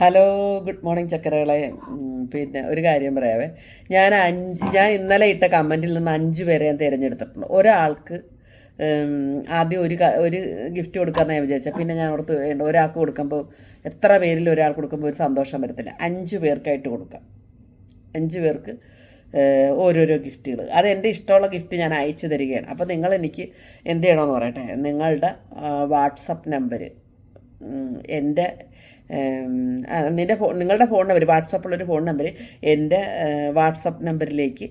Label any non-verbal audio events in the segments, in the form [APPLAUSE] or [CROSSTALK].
Hello good morning ചക്കരകളെ. പിന്നെ ഒരു കാര്യം പറയാവേ. ഞാൻ അഞ്ച് ഞാൻ ഇന്നലെ ഇട്ട കമന്റിൽ നിന്ന് അഞ്ച് പേരെ ഞാൻ തിരഞ്ഞെടുത്തിട്ടുണ്ട്. ഒരാൾക്ക് ആദ്യം ഒരു ഒരു ഗിഫ്റ്റ് കൊടുക്കാമെന്ന് ഞാൻ വിചാരിച്ചത് പിന്നെ ഞാൻ ഓർത്ത് വേണ്ട ഒരാൾക്ക് കൊടുക്കുമ്പോൾ എത്ര പേരിൽ ഒരാൾക്ക് കൊടുക്കുമ്പോൾ ഒരു സന്തോഷം വരത്തില്ല. അഞ്ച് പേർക്കായിട്ട് കൊടുക്കാം. അഞ്ച് പേർക്ക് ഓരോരോ ഗിഫ്റ്റുകൾ. അത് എന്റെ ഇഷ്ടമുള്ള ഗിഫ്റ്റ് ഞാൻ അയച്ചു തരികയാണ്. അപ്പോൾ നിങ്ങൾ എനിക്ക് എന്ത് ചെയ്യണമെന്ന് പറയട്ടെ? നിങ്ങളുടെ വാട്സപ്പ് നമ്പർ എന്റെ നിന്റെ ഫോൺ നിങ്ങളുടെ ഫോൺ നമ്പർ വാട്സപ്പുള്ളൊരു ഫോൺ നമ്പർ എന്റെ വാട്സപ്പ് നമ്പറിലേക്ക്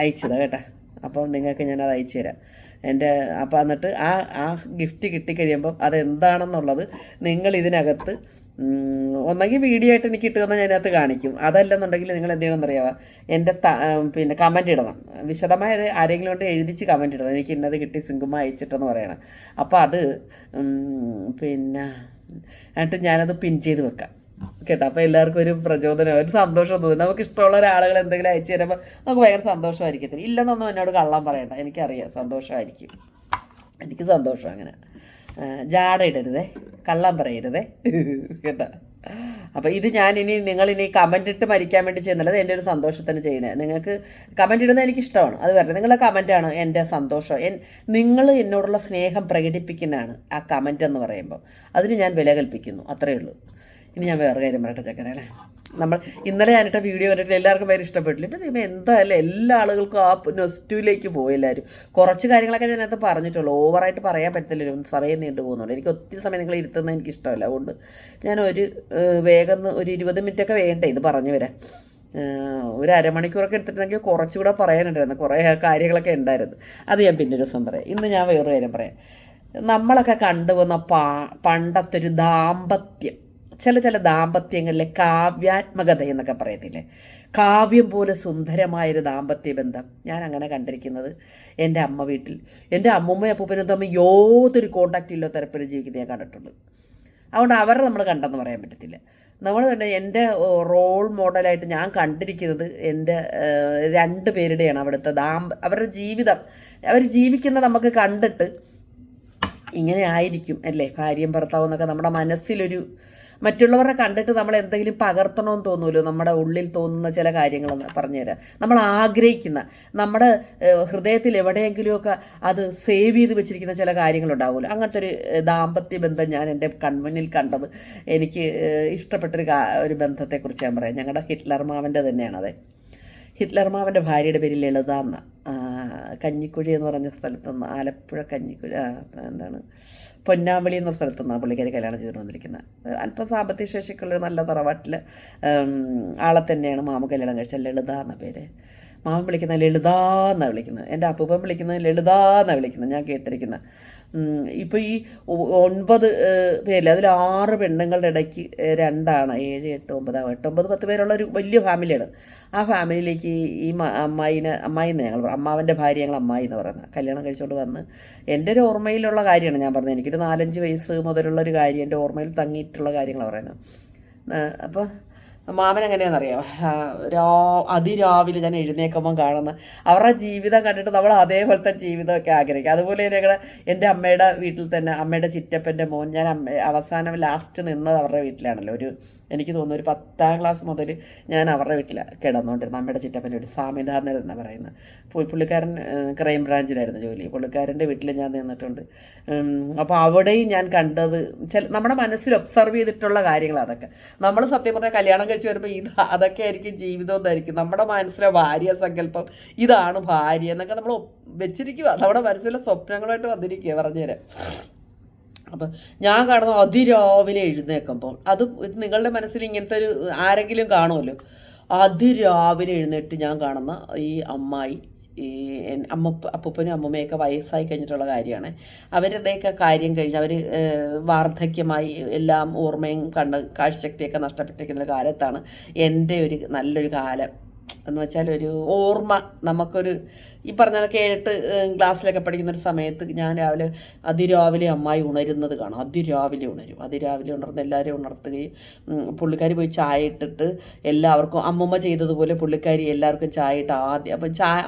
അയച്ചതാണ് കേട്ടോ. അപ്പോൾ നിങ്ങൾക്ക് ഞാനത് അയച്ചു തരാം. എന്റെ അപ്പോൾ എന്നിട്ട് ആ ആ ഗിഫ്റ്റ് കിട്ടിക്കഴിയുമ്പം അതെന്താണെന്നുള്ളത് നിങ്ങൾ ഇതിനകത്ത് ഒന്നെങ്കിൽ വീഡിയോ ആയിട്ട് എനിക്ക് കിട്ടുമെന്ന് ഞാൻ കാണിക്കും. അതല്ലെന്നുണ്ടെങ്കിൽ നിങ്ങൾ എന്ത് ചെയ്യണമെന്ന് അറിയാമോ എന്റെ പിന്നെ കമന്റ് ഇടണം. വിശദമായത് ആരെങ്കിലും കൊണ്ട് എഴുതിച്ച് കമന്റ് ഇടണം. എനിക്ക് ഇന്നത് കിട്ടി സിങ്കുമ അയച്ചിട്ടെന്ന് പറയണം. അപ്പോൾ അത് പിന്നെ എന്നിട്ട് ഞാനത് പിൻ ചെയ്ത് വെക്കാം. കേട്ടോ? അപ്പോൾ എല്ലാവർക്കും ഒരു പ്രചോദനം ഒരു സന്തോഷം തോന്നും. നമുക്ക് ഇഷ്ടമുള്ള ഒരാളുകൾ എന്തെങ്കിലും അയച്ചു തരുമ്പോൾ നമുക്ക് ഭയങ്കര സന്തോഷമായിരിക്കത്തില്ല ഇല്ലെന്നൊന്നും എന്നോട് കള്ളം പറയണ്ട. എനിക്കറിയാം സന്തോഷമായിരിക്കും. എനിക്ക് സന്തോഷം അങ്ങനെ. ജാട ഇടരുതേ കള്ളം പറയരുതേ. [LAUGHS] കേട്ടോ? അപ്പോൾ ഇത് ഞാൻ ഇനി നിങ്ങൾ ഇനി കമന്റ് ഇട്ട് മരിക്കാൻ വേണ്ടി ചെയ്യുന്നുള്ളത് എന്റെ ഒരു സന്തോഷത്തിന് ചെയ്യുന്നത്. നിങ്ങൾക്ക് കമന്റ് ഇടുന്നത് എനിക്ക് ഇഷ്ടമാണ് അത് വരണം നിങ്ങളുടെ കമന്റാണ് എന്റെ സന്തോഷം. എൻ നിങ്ങൾ എന്നോടുള്ള സ്നേഹം പ്രകടിപ്പിക്കുന്നതാണ് ആ കമന്റ് എന്ന് പറയുമ്പോൾ അതിന് ഞാൻ വില കൽപ്പിക്കുന്നു. അത്രയേ ഉള്ളൂ. ഇനി ഞാൻ വേറെ കാര്യം പറയട്ടെ ചക്കരേനെ നമ്മൾ ഇന്നലെ ഞാനിട്ട വീഡിയോ കണ്ടിട്ട് എല്ലാവർക്കും ഭയങ്കര ഇഷ്ടപ്പെട്ടില്ല. ഇപ്പം ദൈവം എന്തായാലും എല്ലാ ആളുകൾക്കും ആ നെസ്റ്റുവിലേക്ക് പോയി എല്ലാവരും കുറച്ച് കാര്യങ്ങളൊക്കെ ഞാനത് പറഞ്ഞിട്ടുള്ളൂ. ഓവറായിട്ട് പറയാൻ പറ്റത്തില്ലല്ലോ. ഒന്ന് സമയം നീണ്ടു പോകുന്നുണ്ട് എനിക്ക് ഒത്തിരി സമയം നിങ്ങൾ ഇരുത്തുന്നത് എനിക്ക് ഇഷ്ടമല്ല. അതുകൊണ്ട് ഞാൻ ഒരു വേഗം ഒരു ഇരുപത് മിനിറ്റൊക്കെ വേണ്ടേ? ഇത് പറഞ്ഞു ഏഹ്, ഒരു അരമണിക്കൂറൊക്കെ എടുത്തിട്ടുണ്ടെങ്കിൽ കുറച്ചുകൂടെ പറയാനുണ്ടായിരുന്നു. കുറേ കാര്യങ്ങളൊക്കെ ഉണ്ടായിരുന്നു. അത് ഞാൻ പിന്നെ ദിവസം പറയാം. ഇന്ന് ഞാൻ വേറൊരു കാര്യം പറയാം. നമ്മളൊക്കെ കണ്ടുവന്ന പാ പണ്ടത്തെ ഒരു ദാമ്പത്യം. ചില ചില ദാമ്പത്യങ്ങളിലെ കാവ്യാത്മകത എന്നൊക്കെ പറയത്തില്ലേ? കാവ്യം പോലെ സുന്ദരമായൊരു ദാമ്പത്യ ബന്ധം ഞാൻ അങ്ങനെ കണ്ടിരിക്കുന്നത് എന്റെ അമ്മ വീട്ടിൽ. എന്റെ അമ്മൂമ്മയും അപ്പൂപ്പനും തമ്മിൽ യാതൊരു കോണ്ടാക്റ്റ് ഇല്ലാത്ത തരപ്പിൽ ജീവിക്കുന്നത് ഞാൻ കണ്ടിട്ടുണ്ട്. അതുകൊണ്ട് അവരെ നമ്മൾ കണ്ടെന്ന് പറയാൻ പറ്റത്തില്ല. നമ്മൾ തന്നെ എന്റെ റോൾ മോഡലായിട്ട് ഞാൻ കണ്ടിരിക്കുന്നത് എന്റെ രണ്ട് പേരുടെയാണ് അവിടുത്തെ ദാമ്പ അവരുടെ ജീവിതം. അവർ ജീവിക്കുന്ന നമുക്ക് കണ്ടിട്ട് ഇങ്ങനെ ആയിരിക്കും അല്ലേ? ഭാര്യയും ഭർത്താവും എന്നൊക്കെ നമ്മുടെ മനസ്സിലൊരു മറ്റുള്ളവരെ കണ്ടിട്ട് നമ്മൾ എന്തെങ്കിലും പകർത്തണമെന്ന് തോന്നുമല്ലോ നമ്മുടെ ഉള്ളിൽ തോന്നുന്ന ചില കാര്യങ്ങളെന്ന് പറഞ്ഞുതരാം നമ്മൾ ആഗ്രഹിക്കുന്ന നമ്മുടെ ഹൃദയത്തിൽ എവിടെയെങ്കിലുമൊക്കെ അത് സേവ് ചെയ്ത് വെച്ചിരിക്കുന്ന ചില കാര്യങ്ങളുണ്ടാവുമല്ലോ അങ്ങനത്തെ ഒരു ദാമ്പത്യ ബന്ധം ഞാൻ എന്റെ കൺമുന്നിൽ കണ്ടത്. എനിക്ക് ഇഷ്ടപ്പെട്ടൊരു ഒരു ബന്ധത്തെക്കുറിച്ച് ഞാൻ പറയാം. ഞങ്ങളുടെ ഹിറ്റ്ലർ മാവന്റെ അതെ. ഹിറ്റ്ലർ മാവന്റെ ഭാര്യയുടെ പേര് ലളിത എന്ന. കഞ്ഞിക്കുഴി എന്ന് പറഞ്ഞ സ്ഥലത്ത് നിന്ന് ആലപ്പുഴ കഞ്ഞിക്കുഴി എന്താണ്? പൊന്നാമ്പളി എന്ന സ്ഥലത്ത് നിന്നാണ് പുള്ളിക്കാരി കല്യാണം ചെയ്തു വന്നിരിക്കുന്നത്. അല്പം സാമ്പത്തിക ശേഷിക്കുള്ള നല്ല തറവാട്ടിൽ ആളെ തന്നെയാണ് മാമ കല്യാണം കഴിച്ചത്. ലളിത എന്ന പേര്. മാമൻ വിളിക്കുന്ന ലളിത എന്നാണ് വിളിക്കുന്നത്. എന്റെ അപ്പൂപ്പൻ വിളിക്കുന്നത് ലളിത എന്നാണ് വിളിക്കുന്നത്. ഞാൻ കേട്ടിരിക്കുന്നത്. ഇപ്പോൾ ഈ ഒൻപത് പേരിൽ അതിൽ ആറ് പെണ്ണുങ്ങളുടെ ഇടയ്ക്ക് രണ്ടാണ് ഏഴ് എട്ട് ഒമ്പത് എട്ട് ഒമ്പത് പത്ത് പേരുള്ള ഒരു വലിയ ഫാമിലിയാണ്. ആ ഫാമിലിയിലേക്ക് ഈ- അമ്മായിനെ അമ്മായി എന്ന് ഞങ്ങൾ അമ്മാവന്റെ ഭാര്യ ഞങ്ങൾ അമ്മായി എന്ന് പറയുന്നത്. കല്യാണം കഴിച്ചുകൊണ്ട് വന്ന് എന്റെ ഒരു ഓർമ്മയിലുള്ള കാര്യമാണ് ഞാൻ പറഞ്ഞത്. എനിക്കൊരു നാലഞ്ച് വയസ്സ് മുതലുള്ള ഒരു കാര്യം എന്റെ ഓർമ്മയിൽ തങ്ങിയിട്ടുള്ള കാര്യങ്ങളാണ് പറയുന്നത്. അപ്പോൾ മാമൻ എങ്ങനെയാണെന്നറിയാം? രാ അതിരാവിലെ ഞാൻ എഴുന്നേക്കുമ്പം കാണുന്ന അവരുടെ ജീവിതം കണ്ടിട്ട് നമ്മൾ അതേപോലത്തെ ജീവിതമൊക്കെ ആഗ്രഹിക്കും. അതുപോലെ ഞങ്ങളുടെ എന്റെ അമ്മയുടെ വീട്ടിൽ തന്നെ അമ്മയുടെ ചിറ്റപ്പന്റെ മോൻ ഞാൻ അമ്മ അവസാനം ലാസ്റ്റ് നിന്നത് അവരുടെ വീട്ടിലാണല്ലോ. ഒരു എനിക്ക് തോന്നുന്നു ഒരു പത്താം ക്ലാസ് മുതൽ ഞാൻ അവരുടെ വീട്ടിൽ കിടന്നുകൊണ്ടിരുന്നത്. അമ്മയുടെ ചിറ്റപ്പന്റെ ഒരു സ്വാമിനാഥൻ എന്നാണ് പറയുന്നത് പുള്ളിക്കാരൻ ക്രൈം ബ്രാഞ്ചിലായിരുന്നു ജോലി. പുള്ളിക്കാരന്റെ വീട്ടിൽ ഞാൻ നിന്നിട്ടുണ്ട്. അപ്പോൾ അവിടെയും ഞാൻ കണ്ടത് ചില നമ്മുടെ മനസ്സിൽ ഒബ്സർവ് ചെയ്തിട്ടുള്ള കാര്യങ്ങൾ അതൊക്കെ. നമ്മൾ സത്യം പറഞ്ഞാൽ കല്യാണം കഴിച്ച് വരുമ്പോൾ ഇത് അതൊക്കെ ആയിരിക്കും ജീവിതം എന്നായിരിക്കും. നമ്മുടെ മനസ്സിലെ ഭാര്യ സങ്കല്പം ഇതാണ് ഭാര്യ എന്നൊക്കെ നമ്മൾ വെച്ചിരിക്കുക നമ്മുടെ മനസ്സിലെ സ്വപ്നങ്ങളായിട്ട് വന്നിരിക്കുക പറഞ്ഞുതരാം. അപ്പം ഞാൻ കാണുന്ന അതിരാവിലെ എഴുന്നേക്കുമ്പോൾ അത് നിങ്ങളുടെ മനസ്സിൽ ഇങ്ങനത്തെ ഒരു ആരെങ്കിലും കാണുമല്ലോ? അതിരാവിലെ എഴുന്നേറ്റ് ഞാൻ കാണുന്ന ഈ അമ്മായി ഈ അമ്മ അപ്പൂപ്പനും അമ്മൂമ്മയൊക്കെ വയസ്സായി കഴിഞ്ഞിട്ടുള്ള കാര്യമാണ്. അവരുടെയൊക്കെ കാര്യം കഴിഞ്ഞ് അവർ വാർദ്ധക്യമായി എല്ലാം ഓർമ്മയും കണ്ട കാഴ്ചശക്തിയൊക്കെ നഷ്ടപ്പെട്ടിരിക്കുന്ന ഒരു കാലത്താണ് എന്റെ ഒരു നല്ലൊരു കാലം. എന്ന് വെച്ചാൽ ഒരു ഓർമ്മ നമുക്കൊരു ഈ പറഞ്ഞ കേട്ട് ക്ലാസ്സിലൊക്കെ പഠിക്കുന്ന ഒരു സമയത്ത് ഞാൻ രാവിലെ അതിരാവിലെ അമ്മായി ഉണരുന്നത് കാണാം. അതിരാവിലെ ഉണരും. അതിരാവിലെ ഉണർന്ന് എല്ലാവരും ഉണർത്തുകയും പുള്ളിക്കാരി പോയി ചായ ഇട്ടിട്ട് എല്ലാവർക്കും അമ്മമ്മ ചെയ്തതുപോലെ പുള്ളിക്കാരി എല്ലാവർക്കും ചായ ഇട്ട് ആദ്യം അപ്പം ചായ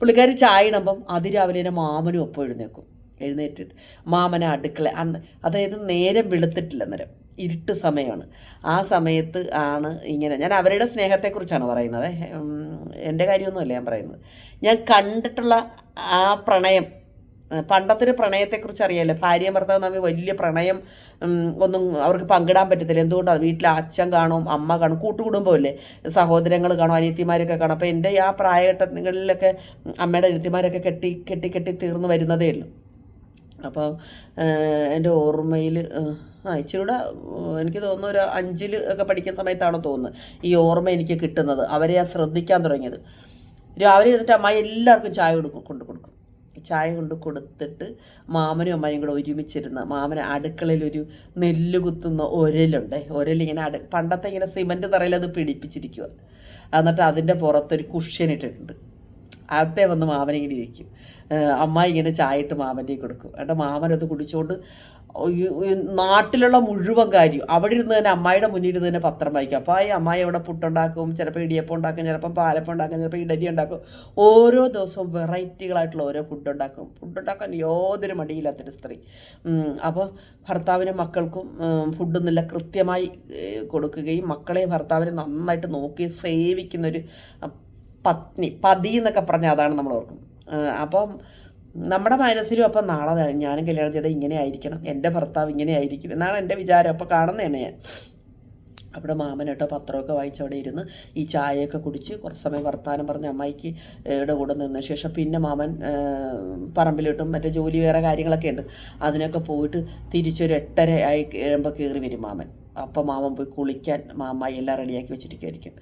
പുള്ളിക്കാരി ചായ ഇടുമ്പം അതിരാവിലെ എന്റെ മാമനും ഒപ്പം എഴുന്നേക്കും. എഴുന്നേറ്റിട്ട് മാമന അടുക്കള അന്ന് അതായത് നേരം വെളുത്തിട്ടില്ല അന്നേരം. ഇരുട്ട് സമയമാണ്. ആ സമയത്ത് ആണ് ഇങ്ങനെ ഞാൻ അവരുടെ സ്നേഹത്തെക്കുറിച്ചാണ് പറയുന്നത്. എന്റെ കാര്യമൊന്നുമല്ല ഞാൻ പറയുന്നത്. ഞാൻ കണ്ടിട്ടുള്ള ആ പ്രണയം പണ്ടത്തെ ഒരു പ്രണയത്തെക്കുറിച്ച് അറിയാമല്ലോ ഭാര്യ ഭർത്താവ് തമ്മിൽ വലിയ പ്രണയം ഒന്നും അവർക്ക് പങ്കിടാൻ പറ്റത്തില്ല. എന്തുകൊണ്ടാണ് വീട്ടിൽ അച്ഛൻ കാണും അമ്മ കാണും കൂട്ടുകുടുംബമല്ലേ സഹോദരങ്ങൾ കാണും അനിയത്തിമാരൊക്കെ കാണും. അപ്പോൾ എന്റെ ആ പ്രായഘട്ടങ്ങളിലൊക്കെ അമ്മയുടെ അനിയത്തിമാരൊക്കെ കെട്ടി കെട്ടി കെട്ടി തീർന്നു വരുന്നതേ ഉള്ളൂ. അപ്പോൾ എന്റെ ഓർമ്മയിൽ ആ ഇച്ചിരി കൂടെ എനിക്ക് തോന്നുന്നു ഒരു അഞ്ചിൽ ഒക്കെ പഠിക്കുന്ന സമയത്താണ് തോന്നുന്നത് ഈ ഓർമ്മ എനിക്ക് കിട്ടുന്നത്. അവരെ ഞാൻ ശ്രദ്ധിക്കാൻ തുടങ്ങിയത്. രാവിലെ എഴുന്നിട്ട് അമ്മായി എല്ലാവർക്കും ചായ കൊടുക്കും കൊണ്ട് കൊടുക്കും. ചായ കൊണ്ട് കൊടുത്തിട്ട് മാമനും അമ്മയും കൂടെ ഒരുമിച്ചിരുന്ന് മാമന് അടുക്കളയിലൊരു നെല്ല് കുത്തുന്ന ഒരലുണ്ട്. ഒരലിങ്ങനെ അടു പണ്ടത്തെ ഇങ്ങനെ സിമന്റ് തറയിൽ അത് പിടിപ്പിച്ചിരിക്കുക എന്നിട്ട് അതിന്റെ പുറത്തൊരു കുഷ്യൻ ഇട്ടിട്ടുണ്ട്. അകത്തെ വന്ന് മാമനിങ്ങനെ ഇരിക്കും. അമ്മ ഇങ്ങനെ ചായ ഇട്ട് മാമന്റെ കൊടുക്കും. എന്നിട്ട് മാമനത് കുടിച്ചുകൊണ്ട് നാട്ടിലുള്ള മുഴുവൻ കാര്യം. അവിടെ ഇരുന്ന് തന്നെ അമ്മായിയുടെ മുന്നിൽ ഇരുന്ന് തന്നെ പത്രം വായിക്കും. അപ്പോൾ ഈ അമ്മായി അവിടെ പുട്ടുണ്ടാക്കും ചിലപ്പോൾ ഇടിയപ്പം ഉണ്ടാക്കും ചിലപ്പം പാലപ്പം ഉണ്ടാക്കും ചിലപ്പോൾ ഇഡലി ഉണ്ടാക്കും. ഓരോ ദിവസവും വെറൈറ്റികളായിട്ടുള്ള ഓരോ ഫുഡ് ഉണ്ടാക്കും. ഫുഡ് ഉണ്ടാക്കാൻ യാതൊരു മടിയില്ലാത്തൊരു സ്ത്രീ. അപ്പോൾ ഭർത്താവിനും മക്കൾക്കും ഫുഡൊന്നുമില്ല കൃത്യമായി കൊടുക്കുകയും മക്കളെയും ഭർത്താവിനെ നന്നായിട്ട് നോക്കി സേവിക്കുന്നൊരു പത്നി പതി എന്നൊക്കെ പറഞ്ഞാൽ അതാണ് നമ്മൾ ഓർക്കുന്നത്. അപ്പം നമ്മുടെ മനസ്സിലും അപ്പം നാളെ ഞാനും കല്യാണം ചെയ്താൽ ഇങ്ങനെ ആയിരിക്കണം. എന്റെ ഭർത്താവ് ഇങ്ങനെ ആയിരിക്കും എന്നാണ് എന്റെ വിചാരം. അപ്പോൾ കാണുന്നതാണ് ഞാൻ. അവിടെ മാമൻ കേട്ടോ പത്രമൊക്കെ വായിച്ച് അവിടെ ഇരുന്ന് ഈ ചായയൊക്കെ കുടിച്ച് കുറച്ച് സമയം വർത്താനം പറഞ്ഞ് അമ്മായിക്ക് ഇവിടെ കൂടെ നിന്ന ശേഷം പിന്നെ മാമൻ പറമ്പിലിട്ടും മറ്റേ ജോലി വേറെ കാര്യങ്ങളൊക്കെ ഉണ്ട്. അതിനൊക്കെ പോയിട്ട് തിരിച്ചൊരു എട്ടര ആയി കഴിയുമ്പോൾ കയറി വരും മാമൻ. അപ്പം മാമൻ പോയി കുളിക്കാൻ മാമായി എല്ലാം റെഡിയാക്കി വെച്ചിരിക്കുമായിരിക്കും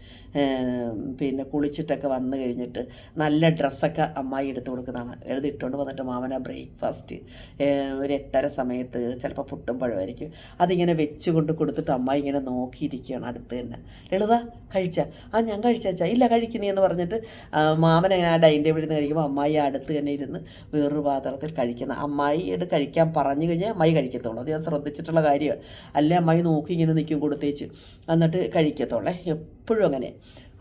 പിന്നെ കുളിച്ചിട്ടൊക്കെ വന്നു കഴിഞ്ഞിട്ട് നല്ല ഡ്രസ്സൊക്കെ അമ്മായി എടുത്ത് കൊടുക്കുന്നതാണ്. എഴുതിയിട്ടുകൊണ്ട് വന്നിട്ട് മാമന ബ്രേക്ക്ഫാസ്റ്റ്. ഒരു എട്ടര സമയത്ത് ചിലപ്പോൾ പുട്ടും പഴമായിരിക്കും. അതിങ്ങനെ വെച്ചുകൊണ്ട് കൊടുത്തിട്ട് അമ്മായി ഇങ്ങനെ നോക്കിയിരിക്കുകയാണ് അടുത്ത് തന്നെ. ലളിത കഴിച്ച? ആ ഞാൻ കഴിച്ചാച്ചാ ഇല്ല കഴിക്കുന്നേ എന്ന് പറഞ്ഞിട്ട് മാമൻ അങ്ങനെ ആ ഡൈനിങ് ടേബിളിൽ നിന്ന് കഴിക്കുമ്പോൾ അമ്മായി അടുത്ത് തന്നെ ഇരുന്ന് വേറൊരു പാത്രത്തിൽ കഴിക്കുന്ന. അമ്മായിയോട് കഴിക്കാൻ പറഞ്ഞു കഴിഞ്ഞാൽ അമ്മായി കഴിക്കത്തുള്ളൂ. അത് ഞാൻ ശ്രദ്ധിച്ചിട്ടുള്ള കാര്യമാണ്. അല്ലേ അമ്മായി? നോക്കി ഇങ്ങനെ നിൽക്കും കൊടുത്തേച്ച്. എന്നിട്ട് കഴിക്കത്തുള്ളേ. എപ്പോഴും അങ്ങനെ.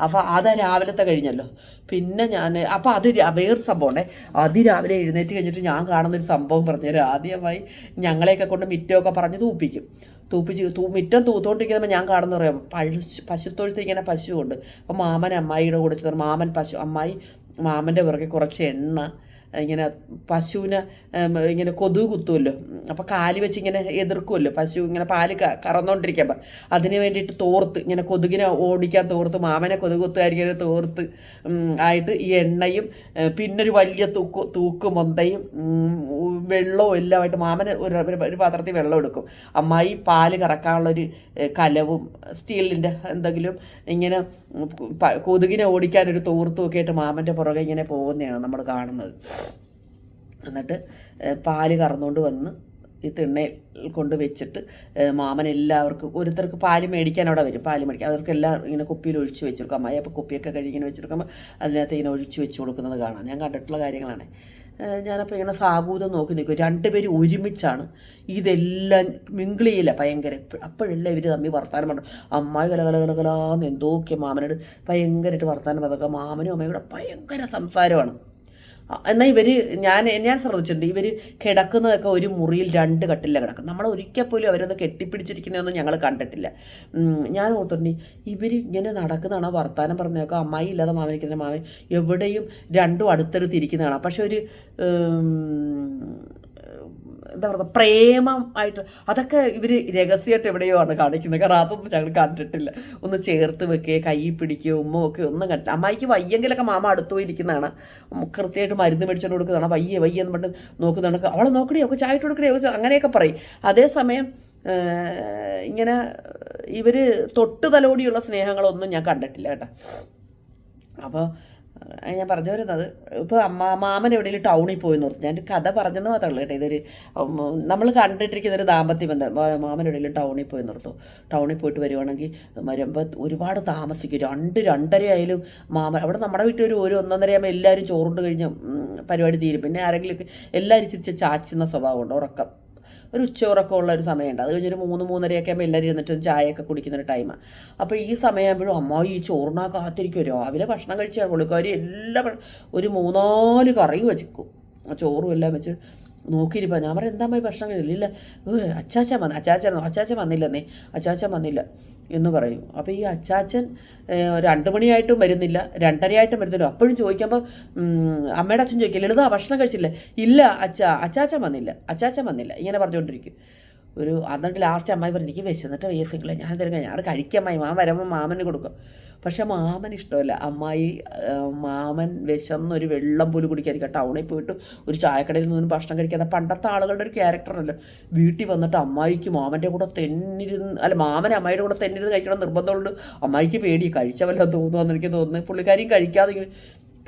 അപ്പോൾ അത് രാവിലത്തെ കഴിഞ്ഞല്ലോ. പിന്നെ ഞാൻ അപ്പോൾ അത് വേറൊരു സംഭവമുണ്ടേ അതിരാവിലെ എഴുന്നേറ്റ് കഴിഞ്ഞിട്ട് ഞാൻ കാണുന്നൊരു സംഭവം പറഞ്ഞുതരാം ആദ്യമായി ഞങ്ങളെയൊക്കെ കൊണ്ട് മിറ്റമൊക്കെ പറഞ്ഞ് തൂപ്പിക്കും. തൂപ്പിച്ച് തൂ മിറ്റം തൂത്തുകൊണ്ടിരിക്കുമ്പോൾ ഞാൻ കാണുന്ന പറയാം പശു പശുത്തൊഴുത്ത് ഇങ്ങനെ പശുവുണ്ട്. അപ്പോൾ മാമൻ അമ്മായിയുടെ കൂടെ ചെന്ന് മാമൻ പശു അമ്മായി മാമന്റെ പുറകെ കുറച്ച് എണ്ണ ഇങ്ങനെ പശുവിനെ ഇങ്ങനെ കൊതുക് കുത്തുമല്ലോ അപ്പോൾ കാൽ വെച്ച് ഇങ്ങനെ എതിർക്കുമല്ലോ പശു ഇങ്ങനെ പാൽ കറന്നുകൊണ്ടിരിക്കുമ്പോൾ അതിന് വേണ്ടിയിട്ട് തോർത്ത് ഇങ്ങനെ കൊതുകിനെ ഓടിക്കാൻ തോർത്ത് മാമനെ കൊതുക് കുത്തുകാരിക്കാൻ തോർത്ത് ആയിട്ട് ഈ എണ്ണയും പിന്നൊരു വലിയ തൂക്ക് തൂക്ക് മൊന്തയും വെള്ളവും എല്ലാമായിട്ട് മാമന് ഒരു ഒരു- പാത്രത്തിൽ വെള്ളം എടുക്കും. അമ്മായി പാൽ കറക്കാനുള്ളൊരു കലവും സ്റ്റീലിന്റെ എന്തെങ്കിലും ഇങ്ങനെ കൊതുകിനെ ഓടിക്കാനൊരു തോർത്തും ഒക്കെ ആയിട്ട് മാമന്റെ പുറകെ ഇങ്ങനെ പോകുന്നതാണ് നമ്മൾ കാണുന്നത്. എന്നിട്ട് പാൽ കറന്നുകൊണ്ട് വന്ന് ഈ തിണ്ണയിൽ കൊണ്ട് വെച്ചിട്ട് മാമൻ എല്ലാവർക്കും ഓരോരുത്തർക്ക് പാൽ മേടിക്കാൻ അവിടെ വരും പാൽ മേടിക്കാൻ. അവർക്കെല്ലാം ഇങ്ങനെ കുപ്പിയിൽ ഒഴിച്ച് വെച്ച് കൊടുക്കും. അമ്മായി അപ്പോൾ കുപ്പിയൊക്കെ കഴുകി ഇങ്ങനെ വെച്ചെടുക്കുമ്പോൾ അതിനകത്ത് ഇങ്ങനെ ഒഴിച്ച് വെച്ച് കൊടുക്കുന്നത് കാണാം. ഞാൻ കണ്ടിട്ടുള്ള കാര്യങ്ങളാണ്. ഞാനപ്പോൾ ഇങ്ങനെ സാബൂതം നോക്കി നിൽക്കും. രണ്ടുപേരും ഒരുമിച്ചാണ് ഇതെല്ലാം മിങ്കിൾ ചെയ്യില്ല ഭയങ്കര അപ്പോഴെല്ലാം ഇവർ തമ്മിൽ വർത്താനം പറഞ്ഞു. അമ്മായി കല കല കല കലാന്ന് എന്തോക്കെ മാമനോട് ഭയങ്കരമായിട്ട് വർത്താനം പറഞ്ഞൊക്കെ മാമനും അമ്മയും കൂടെ ഭയങ്കര സംസാരമാണ്. എന്നാൽ ഇവർ ഞാൻ ഞാൻ ശ്രദ്ധിച്ചിട്ടുണ്ട്. ഇവർ കിടക്കുന്നതൊക്കെ ഒരു മുറിയിൽ രണ്ട് കട്ടില കിടക്കും നമ്മൾ ഒരിക്കൽ പോലും അവരൊന്ന് കെട്ടിപ്പിടിച്ചിരിക്കുന്നതൊന്നും ഞങ്ങൾ കണ്ടിട്ടില്ല. ഞാൻ ഓർത്തിട്ടുണ്ട് ഇവർ ഇങ്ങനെ നടക്കുന്നതാണ് വർത്താനം പറഞ്ഞേക്കോ അമ്മായി ഇല്ലാതെ മാമനിക്കുന്ന മാമൻ എവിടെയും രണ്ടും അടുത്തെടുത്തിരിക്കുന്നതാണ് പക്ഷെ ഒരു എന്താ പറയുക പ്രേമം ആയിട്ട് അതൊക്കെ ഇവർ രഹസ്യമായിട്ട് എവിടെയോ ആണ് കാണിക്കുന്നത്? കാരണം അതൊന്നും ഞങ്ങൾ കണ്ടിട്ടില്ല. ഒന്ന് ചേർത്ത് വെക്കുക കൈ പിടിക്കുക ഉമ്മ ഒക്കെ ഒന്നും കണ്ടില്ല അമ്മായിക്ക് വയ്യെങ്കിലൊക്കെ മാമ അടുത്ത് ഇരിക്കുന്നതാണ് കൃത്യമായിട്ട് മരുന്ന് മേടിച്ചുകൊണ്ട് കൊടുക്കുന്നതാണ്. വയ്യ വയ്യ എന്ന് പറഞ്ഞിട്ട് നോക്കുന്നതാണ്. അവളെ നോക്കണേ ഒക്കെ ചായ കൊടുക്കണേ ഒക്കെ അങ്ങനെയൊക്കെ പറയും. അതേസമയം ഇങ്ങനെ ഇവർ തൊട്ട് തലോടിയുള്ള സ്നേഹങ്ങളൊന്നും ഞാൻ കണ്ടിട്ടില്ല കേട്ടോ. അപ്പോൾ ഞാൻ പറഞ്ഞു വരുന്നത്. ഇപ്പോൾ അമ്മ മാമൻ എവിടെയെങ്കിലും ടൗണിൽ പോയി നിർത്തി ഞാൻ കഥ പറഞ്ഞെന്ന് മാത്രമേ കേട്ടോ. ഇതൊരു നമ്മൾ കണ്ടിട്ടിരിക്കുന്ന ഒരു ദാമ്പത്യ ബന്ധം മാമൻ എവിടെയെങ്കിലും ടൗണിൽ പോയി നിർത്തും ടൗണിൽ പോയിട്ട് വരുവാണെങ്കിൽ വരുമ്പോൾ ഒരുപാട് താമസിക്കും. രണ്ട് രണ്ടര ആയാലും മാമൻ അവിടെ നമ്മുടെ വീട്ടിൽ ഒരു ഒരു ഒന്നൊന്നര ആകുമ്പോൾ എല്ലാവരും ചോറുണ്ട് കഴിഞ്ഞ് പരിപാടി തീരും. പിന്നെ ആരെങ്കിലുമൊക്കെ എല്ലാവരും ചിരിച്ച് ചാച്ചുന്ന സ്വഭാവമുണ്ട് ഉറക്കം. ഒരു ഉച്ചയുറക്കം ഉള്ള ഒരു സമയമുണ്ട്. അത് കഴിഞ്ഞൊരു മൂന്ന് മൂന്നരയൊക്കെ ആകുമ്പോൾ എല്ലാവരും ഇരുന്നിട്ട് ചായയൊക്കെ കുടിക്കുന്ന ഒരു ടൈമാണ് അപ്പോൾ ഈ സമയമാകുമ്പോഴും അമ്മ ഈ ചോറിനാ കാത്തിരിക്കും രാവിലെ ഭക്ഷണം കഴിച്ചാൽ പുള്ളിക്കാരി എല്ലാ ഒരു മൂന്നാൽ കറി വെച്ചിക്കും ചോറും എല്ലാം വെച്ച് നോക്കിയിരിപ്പോൾ ഞാൻ പറയാം എന്താ ഭക്ഷണം കഴിയില്ല ഇല്ല. അച്ചാച്ച വന്നു അച്ചാച്ചൻ അച്ചാച്ചൻ വന്നില്ലെന്നേ അച്ചാച്ചൻ വന്നില്ല. എന്ന് പറയും. അപ്പോൾ ഈ അച്ചാച്ചൻ രണ്ട് മണിയായിട്ടും വരുന്നില്ല. രണ്ടരയായിട്ടും വരുന്നില്ല. അപ്പോഴും ചോദിക്കുമ്പോൾ അമ്മയുടെ അച്ഛൻ ചോദിക്കില്ല ലളിത ഭക്ഷണം കഴിച്ചില്ല? ഇല്ല അച്ഛാ അച്ചാച്ചൻ വന്നില്ല. അച്ചാച്ചൻ വന്നില്ല. ഇങ്ങനെ പറഞ്ഞുകൊണ്ടിരിക്കും. ഒരു എന്നിട്ട് ലാസ്റ്റ് അമ്മായി പറഞ്ഞു എനിക്ക് വിശന്നിട്ട് വയസ്സുകളെ ഞാൻ തരുക ഞാൻ കഴിക്കാം മാം വരുമ്പോൾ മാമന് കൊടുക്കും. പക്ഷെ മാമൻ ഇഷ്ടമല്ല. അമ്മായി മാമൻ വിശന്നൊരു വെള്ളം പോലും കുടിക്കാതിരിക്കുക ടൗണിൽ പോയിട്ട് ഒരു ചായക്കടയിൽ നിന്നും ഭക്ഷണം കഴിക്കാതെ പണ്ടത്തെ ആളുകളുടെ ഒരു ക്യാരക്ടറല്ലോ വീട്ടിൽ വന്നിട്ട് അമ്മായിക്ക് മാമന്റെ കൂടെ തെന്നിരുന്ന് അല്ല മാമൻ അമ്മായിയുടെ കൂടെ തെന്നിരുന്ന് കഴിക്കണം നിർബന്ധമുണ്ട്. അമ്മായിക്ക് പേടി. കഴിച്ച വല്ലതും തോന്നുമെന്ന് എനിക്ക് തോന്നുന്നു. പുള്ളിക്കാരിയും കഴിക്കാതെ ഇങ്ങനെ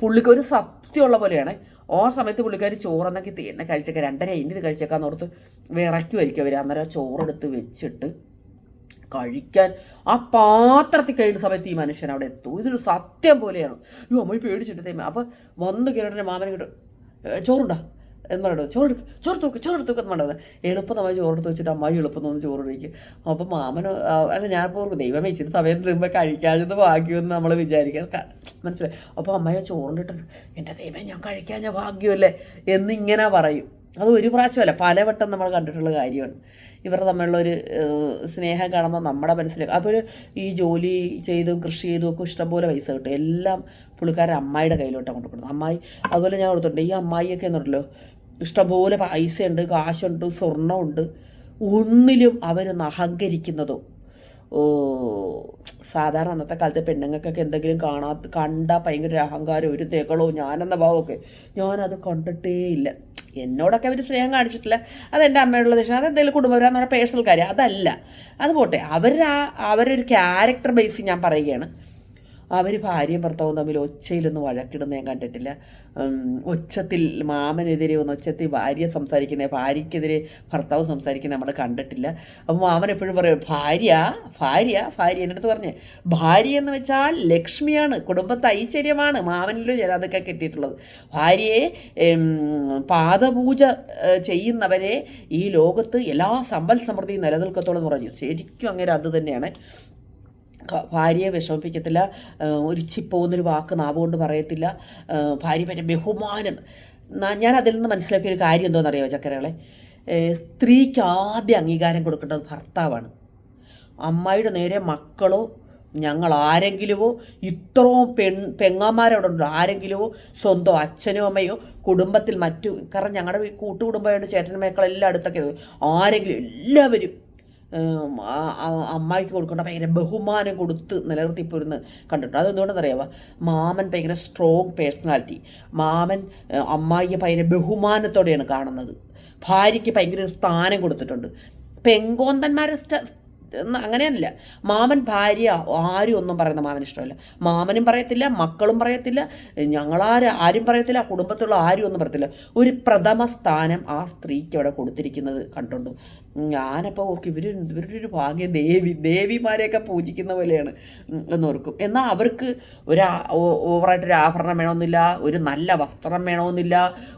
പുള്ളിക്ക് ഒരു സത്യമുള്ള പോലെയാണ്. ആ സമയത്ത് പുള്ളിക്കാർ ചോറെന്നൊക്കെ തീർന്നെ കഴിച്ചേക്കാം. രണ്ടര ഇനി ഇത് കഴിച്ചേക്കാന്ന് ഓർത്ത് വിറയ്ക്കുമായിരിക്കും അവർ അന്നേരം ചോറെടുത്ത് വെച്ചിട്ട് കഴിക്കാൻ ആ പാത്രത്തിൽ കഴിയുന്ന സമയത്ത് ഈ മനുഷ്യൻ അവിടെ എത്തും. ഇതൊരു സത്യം പോലെയാണ്. അയ്യോ അമ്മ പേടിച്ചിട്ട് തേമ അപ്പം വന്ന് കയറിയിട്ട് മാമനെ കിട്ടും ചോറുണ്ടാ എന്ന് പറയുന്നത് ചോറ് ചോറ് തൂക്ക് ചോറ് എന്ന് പറയുന്നത് എളുപ്പം നമ്മൾ ചോറെടുത്ത് വെച്ചിട്ട് അമ്മായി എളുപ്പം തോന്നി ചോറ് കഴിക്കും. അപ്പം മാമന് അല്ല ഞാനിപ്പോൾ ദൈവം ദൈവമേ സമയം തരുമ്പോൾ കഴിക്കാഞ്ഞത് ഭാഗ്യമെന്ന് നമ്മൾ വിചാരിക്കുക ക- മനസ്സിലായി? അപ്പോൾ അമ്മയെ ചോറിട്ടിട്ടുണ്ട് എന്റെ ദൈവം ഞാൻ കഴിക്കാഞ്ഞ ഭാഗ്യമല്ലേ? എന്നിങ്ങനെ പറയും. അത് ഒരു പ്രാവശ്യമല്ല പലവട്ടം നമ്മൾ കണ്ടിട്ടുള്ള കാര്യമാണ്. ഇവർ തമ്മിലുള്ളൊരു സ്നേഹം കാണുമ്പോൾ നമ്മുടെ മനസ്സിലേക്ക് അപ്പോൾ ഈ ജോലി ചെയ്തും കൃഷി ചെയ്തും ഒക്കെ ഇഷ്ടംപോലെ പൈസ കിട്ടും. എല്ലാം പുള്ളിക്കാരൻ അമ്മായിയുടെ കയ്യിലോട്ട് കൊണ്ടു കൊടുക്കണം അമ്മായി അതുപോലെ ഞാൻ കൊടുത്തിട്ടുണ്ട് ഈ അമ്മായിയൊക്കെ എന്നുണ്ടല്ലോ ഇഷ്ടംപോലെ പൈസയുണ്ട് കാശുണ്ട് സ്വർണമുണ്ട്. ഒന്നിലും അവരൊന്ന് നഹങ്കരിക്കുന്നതോ സാധാരണ അന്നത്തെ കാലത്ത് പെണ്ണുങ്ങൾക്കൊക്കെ എന്തെങ്കിലും കാണാത്ത കണ്ട ഭയങ്കര അഹങ്കാരം ഒരു തെകളോ ഞാനെന്ന ഭാവമൊക്കെ. ഞാനത് കണ്ടിട്ടേ ഇല്ല എന്നോടൊക്കെ അവർ സ്നേഹം കാണിച്ചിട്ടില്ല. അതെന്റെ അമ്മയോടുള്ള ദേഷ്യം. അതെന്തെങ്കിലും നമ്മുടെ പേഴ്സണൽ കാര്യം. അതല്ല. അത് പോട്ടെ. അവരുടെ ആ അവരൊരു ക്യാരക്ടർ ബേസ് ഞാൻ പറയുകയാണ്. അവർ ഭാര്യയും ഭർത്താവും തമ്മിൽ ഒച്ചയിലൊന്നും വഴക്കിടുന്ന ഞാൻ കണ്ടിട്ടില്ല. ഒച്ചത്തിൽ മാമനെതിരെ ഒന്ന് ഒച്ചത്തിൽ ഭാര്യ സംസാരിക്കുന്ന ഭാര്യയ്ക്കെതിരെ ഭർത്താവ് സംസാരിക്കുന്ന നമ്മൾ കണ്ടിട്ടില്ല. അപ്പോൾ മാമൻ എപ്പോഴും പറയും ഭാര്യ ഭാര്യ ഭാര്യ. എന്റെ അടുത്ത് പറഞ്ഞേ ഭാര്യ എന്ന് വെച്ചാൽ ലക്ഷ്മിയാണ് കുടുംബത്തെ ഐശ്വര്യമാണ്. മാമനിലും ഞാൻ അതൊക്കെ കിട്ടിയിട്ടുള്ളത്. ഭാര്യയെ പാദപൂജ ചെയ്യുന്നവരെ ഈ ലോകത്ത് എല്ലാ സമ്പൽ സമൃദ്ധിയും നിലനിൽക്കത്തോളം പറഞ്ഞു. ശരിക്കും അങ്ങനെ അത് തന്നെയാണ്. ഭാര്യയെ വിഷമിപ്പിക്കത്തില്ല. ഒരു ചിപ്പോന്നൊരു വാക്ക് നാവ് കൊണ്ട് പറയത്തില്ല ഭാര്യ പറ്റ ബഹുമാനം. ഞാൻ അതിൽ നിന്ന് മനസ്സിലാക്കിയ ഒരു കാര്യം എന്തോന്നറിയാമോ ചക്കരകളെ? സ്ത്രീക്ക് ആദ്യം അംഗീകാരം കൊടുക്കേണ്ടത് ഭർത്താവാണ്. അമ്മായിയുടെ നേരെ മക്കളോ ഞങ്ങൾ ആരെങ്കിലുമോ ഇത്രയും പെൺ പെങ്ങന്മാരവിടെ ഉണ്ട് ആരെങ്കിലുമോ സ്വന്തം അച്ഛനോ അമ്മയോ കുടുംബത്തിൽ മറ്റു കാരണം ഞങ്ങളുടെ കൂട്ടുകുടുംബമായിട്ട് ചേട്ടൻ മക്കളെല്ലാം അടുത്തൊക്കെ ആരെങ്കിലും എല്ലാവരും അമ്മായിക്ക് കൊടുക്കേണ്ട ഭയങ്കര ബഹുമാനം കൊടുത്ത് നിലനിർത്തി പോരുന്ന് കണ്ടിട്ടുണ്ട്. അതെന്തുകൊണ്ടെന്നറിയാവ? മാമൻ ഭയങ്കര സ്ട്രോങ് പേഴ്സണാലിറ്റി മാമൻ അമ്മായിയെ ഭയങ്കര ബഹുമാനത്തോടെയാണ് കാണുന്നത്. ഭാര്യയ്ക്ക് ഭയങ്കര സ്ഥാനം കൊടുത്തിട്ടുണ്ട്. പെങ്കോന്തന്മാരെ അങ്ങനെയല്ല. മാമൻ ഭാര്യ ആരും ഒന്നും പറയുന്ന മാമൻ ഇഷ്ടമല്ല. മാമനും പറയത്തില്ല മക്കളും പറയത്തില്ല ഞങ്ങളാരും ആരും പറയത്തില്ല കുടുംബത്തിലുള്ള ആരും ഒന്നും പറയത്തില്ല. ഒരു പ്രഥമ സ്ഥാനം ആ സ്ത്രീക്ക് അവിടെ കൊടുത്തിരിക്കുന്നത് കണ്ടുണ്ട് ഞാനപ്പോൾ ഓർക്കും ഇവർ ഇവരുടെ ഒരു ഭാഗ്യ ദേവി ദേവിമാരെയൊക്കെ പൂജിക്കുന്ന പോലെയാണ് എന്ന് ഓർക്കും. എന്നാൽ അവർക്ക് ഒരു ഓവറായിട്ടൊരു ആഭരണം വേണമെന്നില്ല ഒരു നല്ല വസ്ത്രം വേണമെന്നില്ല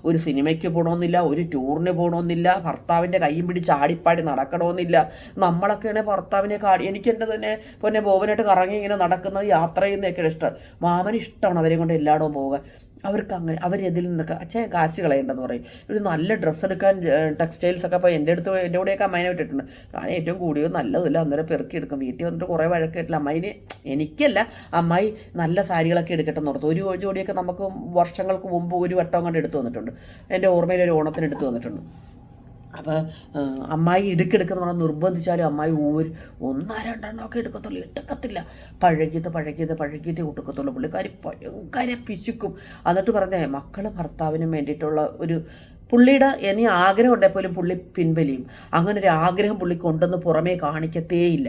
ഒരു സിനിമയ്ക്ക് പോകണമെന്നില്ല ഒരു ടൂറിന് പോകണമെന്നില്ല ഭർത്താവിന്റെ കൈയും പിടിച്ച് ആടിപ്പാടി നടക്കണമെന്നില്ല. നമ്മളൊക്കെയാണെങ്കിൽ ഭർത്താവിനെ കാടി എനിക്ക് എന്റെ തന്നെ പിന്നെ ബോബനായിട്ട് കറങ്ങി ഇങ്ങനെ നടക്കുന്നത് യാത്ര ചെയ്യുന്നതൊക്കെ ഇഷ്ടം. മാമന് ഇഷ്ടമാണ് അവരെ കൊണ്ട് എല്ലായിടവും പോകാൻ. അവർക്ക് അങ്ങനെ അവരതിൽ നിന്നൊക്കെ അച്ഛൻ കാശ് കളയേണ്ടെന്ന് പറയും. ഒരു നല്ല ഡ്രസ്സ് എടുക്കാൻ ടെക്സ്റ്റൈൽസ് ഒക്കെ ഇപ്പോൾ എന്റെ അടുത്ത് എന്റെ കൂടെയൊക്കെ അമ്മേനെ വിട്ടിട്ടുണ്ട്. ഞാൻ ഏറ്റവും കൂടിയോ നല്ലതില്ല അന്നേരം പെറുക്കി എടുക്കും. വീട്ടിൽ വന്നിട്ട് കുറേ വഴക്കിട്ടില്ല അമ്മായിന് എനിക്കല്ല അമ്മായി നല്ല സാരികളൊക്കെ എടുക്കട്ടെ എന്ന് ഓർത്തു. ഒരു ജോഡിയൊക്കെ നമുക്ക് വർഷങ്ങൾക്ക് മുമ്പ് ഒരു വട്ടം കൊണ്ട് എടുത്തു വന്നിട്ടുണ്ട്. എന്റെ ഓർമ്മയിൽ ഒരു ഓണത്തിന് എടുത്തു വന്നിട്ടുണ്ട്. അപ്പോൾ അമ്മായി ഇടുക്കെടുക്കുന്ന പറഞ്ഞാൽ നിർബന്ധിച്ചാലും അമ്മായി ഒരു ഒന്നോ രണ്ടെണ്ണമൊക്കെ എടുക്കത്തുള്ളൂ. എടുക്കത്തില്ല പഴകിയത് പഴകിയത് പഴകിയത് കൊടുക്കത്തുള്ളൂ പുള്ളിക്കാരി ഭയങ്കര പിശുക്കും. എന്നിട്ട് പറഞ്ഞേ മക്കൾ ഭർത്താവിനും വേണ്ടിയിട്ടുള്ള ഒരു പുള്ളിയുടെ ഇനി ആഗ്രഹം ഉണ്ടെങ്കിൽ പോലും പുള്ളി പിൻവലിയും. അങ്ങനെ ഒരു ആഗ്രഹം പുള്ളി കൊണ്ടുവന്ന് പുറമേ കാണിക്കത്തേയില്ല.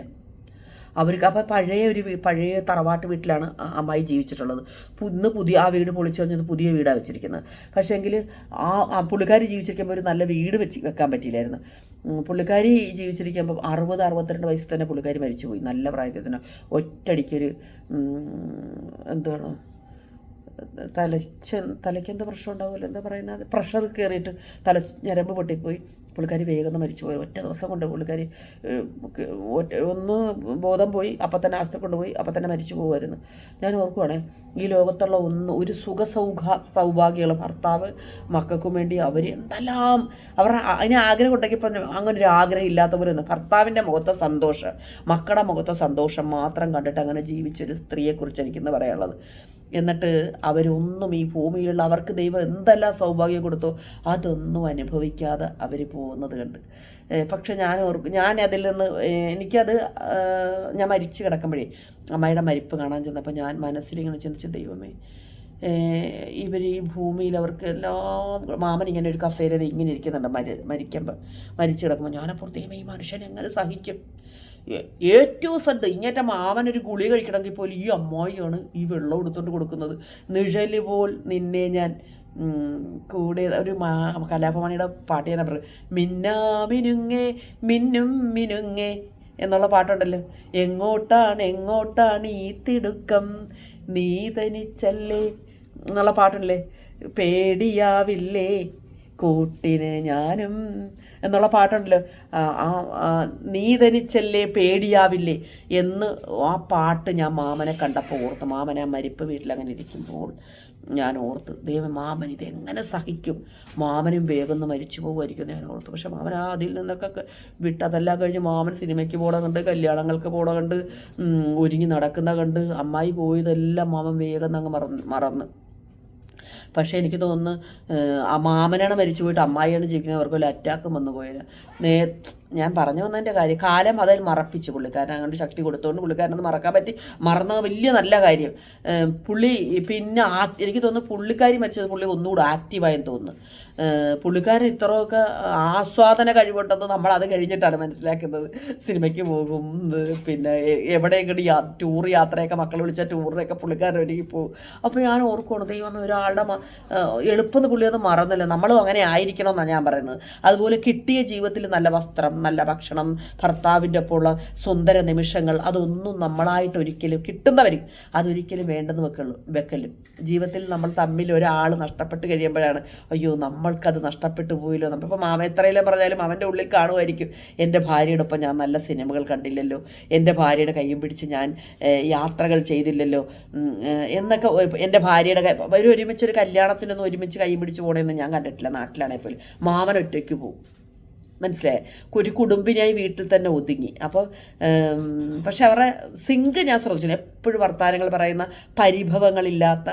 അവർക്ക് അപ്പോൾ പഴയ ഒരു പഴയ തറവാട്ട് വീട്ടിലാണ് അമ്മായി ജീവിച്ചിട്ടുള്ളത്. ഇന്ന് പുതിയ ആ വീട് പൊളിച്ചെറിഞ്ഞത് പുതിയ വീടാണ് വെച്ചിരിക്കുന്നത്. പക്ഷേങ്കിൽ ആ ആ പുള്ളിക്കാരി ജീവിച്ചിരിക്കുമ്പോൾ ഒരു നല്ല വീട് വെച്ച് വെക്കാൻ പറ്റിയില്ലായിരുന്നു. പുള്ളിക്കാരി ജീവിച്ചിരിക്കുമ്പോൾ അറുപത് അറുപത്തിരണ്ട് വയസ്സിൽ തന്നെ പുള്ളിക്കാരി മരിച്ചുപോയി. നല്ല പ്രായത്തിൽ തന്നെ ഒറ്റയടിക്കൊരു ഉം, എന്താണ് തലച്ച തലയ്ക്ക് എന്ത് പ്രശ്നം ഉണ്ടാവുമല്ലോ എന്താ പറയുന്നത്? പ്രഷർ കയറിയിട്ട് തല ഞരമ്പ് പൊട്ടിപ്പോയി. പുള്ളിക്കാരി വേഗം മരിച്ചു പോയി. ഒറ്റ ദിവസം കൊണ്ട് പുള്ളിക്കാരി ഒന്ന് ബോധം പോയി അപ്പം തന്നെ ആശുപത്രി കൊണ്ടുപോയി അപ്പം തന്നെ മരിച്ചു പോകുമായിരുന്നു. ഞാൻ ഓർക്കുവാണേ ഈ ലോകത്തുള്ള ഒന്ന് ഒരു സുഖ സൗഖ സൗഭാഗ്യങ്ങൾ ഭർത്താവ് മക്കൾക്കും വേണ്ടി അവർ എന്തെല്ലാം അവർ അതിന് ആഗ്രഹം ഉണ്ടെങ്കിൽ ഇപ്പം അങ്ങനെ ഒരു ആഗ്രഹം ഇല്ലാത്ത പോലെ ഒന്ന് ഭർത്താവിന്റെ മുഖത്തെ സന്തോഷം മക്കളുടെ മുഖത്തെ സന്തോഷം മാത്രം കണ്ടിട്ട് അങ്ങനെ ജീവിച്ചൊരു സ്ത്രീയെക്കുറിച്ച് എനിക്കിന്ന് പറയാനുള്ളത്. എന്നിട്ട് അവരൊന്നും ഈ ഭൂമിയിലുള്ള അവർക്ക് ദൈവം എന്തെല്ലാം സൗഭാഗ്യം കൊടുത്തോ അതൊന്നും അനുഭവിക്കാതെ അവർ പോകുന്നത് കണ്ട്. പക്ഷെ ഞാൻ ഓർക്കും ഞാൻ അതിൽ നിന്ന് എനിക്കത് ഞാൻ മരിച്ചു കിടക്കുമ്പോഴേ അമ്മയുടെ മരിപ്പ് കാണാൻ ചെന്നപ്പോൾ ഞാൻ മനസ്സിലിങ്ങനെ ചിന്തിച്ചു ദൈവമേ ഇവർ ഈ ഭൂമിയിൽ അവർക്ക് എല്ലാം മാമൻ ഇങ്ങനെ ഒരു കസേരത ഇങ്ങനെ ഇരിക്കുന്നുണ്ട് മരി മരിക്കുമ്പോൾ മരിച്ചു കിടക്കുമ്പോൾ ഞാനപ്പുറത്തേമേ ഈ മനുഷ്യൻ എങ്ങനെ സഹിക്കും? ഏ- ഏറ്റവും സെഡ് ഇങ്ങേറ്റ മാമൻ ഒരു ഗുളിക കഴിക്കണമെങ്കിൽ പോലും ഈ അമ്മായിയാണ് ഈ വെള്ളം എടുത്തുകൊണ്ട് കൊടുക്കുന്നത്. നിഴൽ പോൽ നിന്നെ ഞാൻ കൂടെ ഒരു മാ കലാഭവാണിയുടെ പാട്ട് ഞാൻ പറയും മിന്നാ മിനുങ്ങേ മിന്നും മിനുങ്ങേ എന്നുള്ള പാട്ടുണ്ടല്ലോ. എങ്ങോട്ടാണ് എങ്ങോട്ടാണ് ഈ തിടുക്കം? നീ തനിച്ചല്ലേ എന്നുള്ള പാട്ടുണ്ടല്ലേ? പേടിയാവില്ലേ? കൂട്ടിന് ഞാനും എന്നുള്ള പാട്ടുണ്ടല്ലോ. ആ, നീ തനിച്ചല്ലേ പേടിയാവില്ലേ എന്ന് ആ പാട്ട് ഞാൻ മാമനെ കണ്ടപ്പോൾ ഓർത്ത്. മാമനെ ആ മരിപ്പ് വീട്ടിലങ്ങനെ ഇരിക്കുമ്പോൾ ഞാൻ ഓർത്ത് ദൈവം മാമൻ ഇതെങ്ങനെ സഹിക്കും? മാമനും വേഗം മരിച്ചു പോകുമായിരിക്കും ഞാൻ ഓർത്ത്. പക്ഷെ മാമൻ ആ അതിൽ നിന്നൊക്കെ വിട്ട് അതെല്ലാം കഴിഞ്ഞ് മാമൻ സിനിമയ്ക്ക് പോകണ കണ്ട് കല്യാണങ്ങൾക്ക് പോകണ കണ്ട് ഒരുങ്ങി നടക്കുന്ന കണ്ട് അമ്മായി പോയതെല്ലാം മാമൻ വേഗം അങ്ങ് മറന്ന് മറന്ന്. പക്ഷേ എനിക്ക് തോന്നുന്നു മാമനാണ് മരിച്ചു പോയിട്ട് അമ്മായിയാണ് ജീവിക്കുന്നത്. അവർക്കൊരു അറ്റാക്കും വന്നു പോയത്. നേ ഞാൻ പറഞ്ഞു വന്നതിന്റെ കാര്യം കാലം അതിൽ മറപ്പിച്ചു പുള്ളിക്കാരൻ. അങ്ങോട്ട് ശക്തി കൊടുത്തുകൊണ്ട് പുള്ളിക്കാരനത് മറക്കാൻ പറ്റി. മറന്നത് വലിയ നല്ല കാര്യം. പുള്ളി പിന്നെ എനിക്ക് തോന്നുന്നു പുള്ളിക്കാരി മരിച്ചത് പുള്ളി ഒന്നുകൂടെ ആക്റ്റീവായെന്ന് തോന്നുന്നു. പുള്ളിക്കാരൻ ഇത്രയൊക്കെ ആസ്വാദന കഴിവുണ്ടെന്ന് നമ്മൾ അത് കഴിഞ്ഞിട്ടാണ് മനസ്സിലാക്കുന്നത്. സിനിമയ്ക്ക് പോകും പിന്നെ എവിടെയെങ്കിലും യാ ടൂർ യാത്രയൊക്കെ മക്കളെ വിളിച്ച ടൂറിനൊക്കെ പുള്ളിക്കാരൻ ഒരുങ്ങി പോകും. അപ്പോൾ ഞാൻ ഓർക്കുകയാണ് ദൈവം ഒരാളുടെ എളുപ്പം പുള്ളി അത് മറന്നില്ല. നമ്മളും അങ്ങനെ ആയിരിക്കണം എന്നാണ് ഞാൻ പറയുന്നത്. അതുപോലെ കിട്ടിയ ജീവിതത്തിൽ നല്ല വസ്ത്രം നല്ല ഭക്ഷണം ഭർത്താവിന്റെ ഒപ്പമുള്ള സുന്ദര നിമിഷങ്ങൾ അതൊന്നും നമ്മളായിട്ട് ഒരിക്കലും കിട്ടുന്നവർ അതൊരിക്കലും വേണ്ടെന്ന് വെക്കുള്ളൂ വെക്കലും. ജീവിതത്തിൽ നമ്മൾ തമ്മിൽ ഒരാൾ നഷ്ടപ്പെട്ട് കഴിയുമ്പോഴാണ് അയ്യോ നമ്മൾക്കത് നഷ്ടപ്പെട്ടു പോയല്ലോ. നമ്മളിപ്പോൾ മാമ എത്രയിലും പറഞ്ഞാലും അവന്റെ ഉള്ളിൽ കാണുമായിരിക്കും. എന്റെ ഭാര്യയുടെ ഒപ്പം ഞാൻ നല്ല സിനിമകൾ കണ്ടില്ലല്ലോ. എന്റെ ഭാര്യയുടെ കൈയും പിടിച്ച് ഞാൻ യാത്രകൾ ചെയ്തില്ലല്ലോ. എന്നൊക്കെ എന്റെ ഭാര്യയുടെ ഒരു ഒരുമിച്ചൊരു കല്യാണത്തിനൊന്നും ഒരുമിച്ച് കൈ പിടിച്ച് പോകണമെന്ന് ഞാൻ കണ്ടിട്ടില്ല നാട്ടിലാണെങ്കിൽ പോലും. മാമൻ ഒറ്റയ്ക്ക് പോകും മനസ്സിലായി? ഒരു കുടുംബിനായി വീട്ടിൽ തന്നെ ഒതുങ്ങി. അപ്പോൾ പക്ഷെ അവരുടെ സിങ്ക് ഞാൻ ശ്രദ്ധിച്ചു എപ്പോഴും വർത്താനങ്ങൾ പറയുന്ന പരിഭവങ്ങളില്ലാത്ത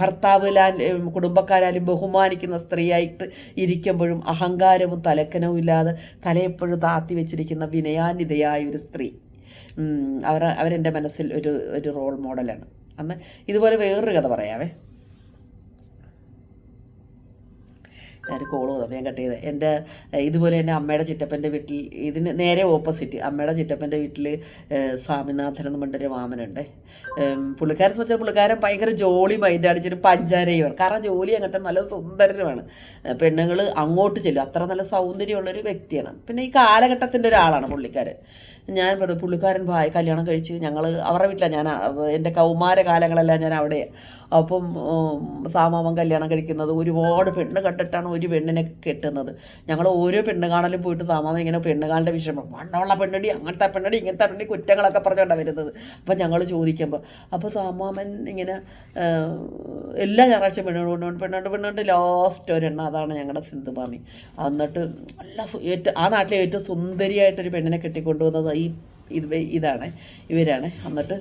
ഭർത്താവ് ഭർത്താവിലാൽ കുടുംബക്കാരാലും ബഹുമാനിക്കുന്ന സ്ത്രീയായിട്ട് ഇരിക്കുമ്പോഴും അഹങ്കാരവും തലക്കനവും ഇല്ലാതെ തലയെപ്പോഴും താത്തി വെച്ചിരിക്കുന്ന വിനയാനിതയായ ഒരു സ്ത്രീ. അവർ അവരെന്റെ മനസ്സിൽ ഒരു ഒരു റോൾ മോഡലാണ് അന്ന് ഇതുപോലെ വേറൊരു കഥ പറയാവേ. ഞാനൊരു കോൾ വന്നത് ഞാൻ കട്ട് ചെയ്ത്. എന്റെ ഇതുപോലെ തന്നെ അമ്മയുടെ ചിറ്റപ്പന്റെ വീട്ടിൽ ഇതിന് നേരെ ഓപ്പോസിറ്റ് അമ്മയുടെ ചിറ്റപ്പന്റെ വീട്ടിൽ സ്വാമിനാഥൻ എന്ന് പറഞ്ഞൊരു മാമനുണ്ട്. ഏം, പുള്ളിക്കാരൻ വെച്ചാൽ പുള്ളിക്കാരൻ ഭയങ്കര ജോളി മൈൻഡ് അടിച്ചൊരു പഞ്ചാരയുമാണ്. കാരണം ജോലി അങ്ങനത്തെ നല്ല സുന്ദരനുമാണ്. പെണ്ണുങ്ങൾ അങ്ങോട്ട് ചെല്ലും. അത്ര നല്ല സൗന്ദര്യമുള്ളൊരു വ്യക്തിയാണ്. പിന്നെ ഈ കാലഘട്ടത്തിന്റെ ഒരാളാണ് പുള്ളിക്കാരൻ. ഞാൻ പറഞ്ഞു പുള്ളിക്കാരൻ ഭായ കല്യാണം കഴിച്ച് ഞങ്ങൾ അവരുടെ വീട്ടിലാണ് ഞാൻ എന്റെ കൗമാര കാലങ്ങളെല്ലാം ഞാൻ അവിടെ അപ്പം സാമാമൻ കല്യാണം കഴിക്കുന്നത് ഒരുപാട് പെണ്ണ് കണ്ടിട്ടാണ് ഒരു പെണ്ണിനെ കെട്ടുന്നത്. ഞങ്ങൾ ഓരോ പെണ്ണ് കാണലും പോയിട്ട് സാമാമൻ ഇങ്ങനെ പെണ്ണ് കാണേണ്ട വിഷയം വണ്ണമുള്ള പെണ്ണടി അങ്ങനത്തെ പെണ്ണടി ഇങ്ങനത്തെ പെണ്ണി കുറ്റങ്ങളൊക്കെ പറഞ്ഞുകൊണ്ടാണ് വരുന്നത്. അപ്പം ഞങ്ങൾ ചോദിക്കുമ്പോൾ അപ്പോൾ സാമാമൻ ഇങ്ങനെ എല്ലാ ഞായറാഴ്ച പെണ്ണുകൊണ്ട് പെണ്ണുകൊണ്ട് പെണ്ണുകൊണ്ട് ലാസ്റ്റ് ഒരെണ്ണം അതാണ് ഞങ്ങളുടെ സിന്ധുമാമി. എന്നിട്ട് നല്ല ഏറ്റവും ആ നാട്ടിലെ ഏറ്റവും സുന്ദരിയായിട്ടൊരു പെണ്ണിനെ കെട്ടിക്കൊണ്ടുവന്നത് ഈ ഇത് ഇതാണ് ഇവരാണ്. എന്നിട്ട്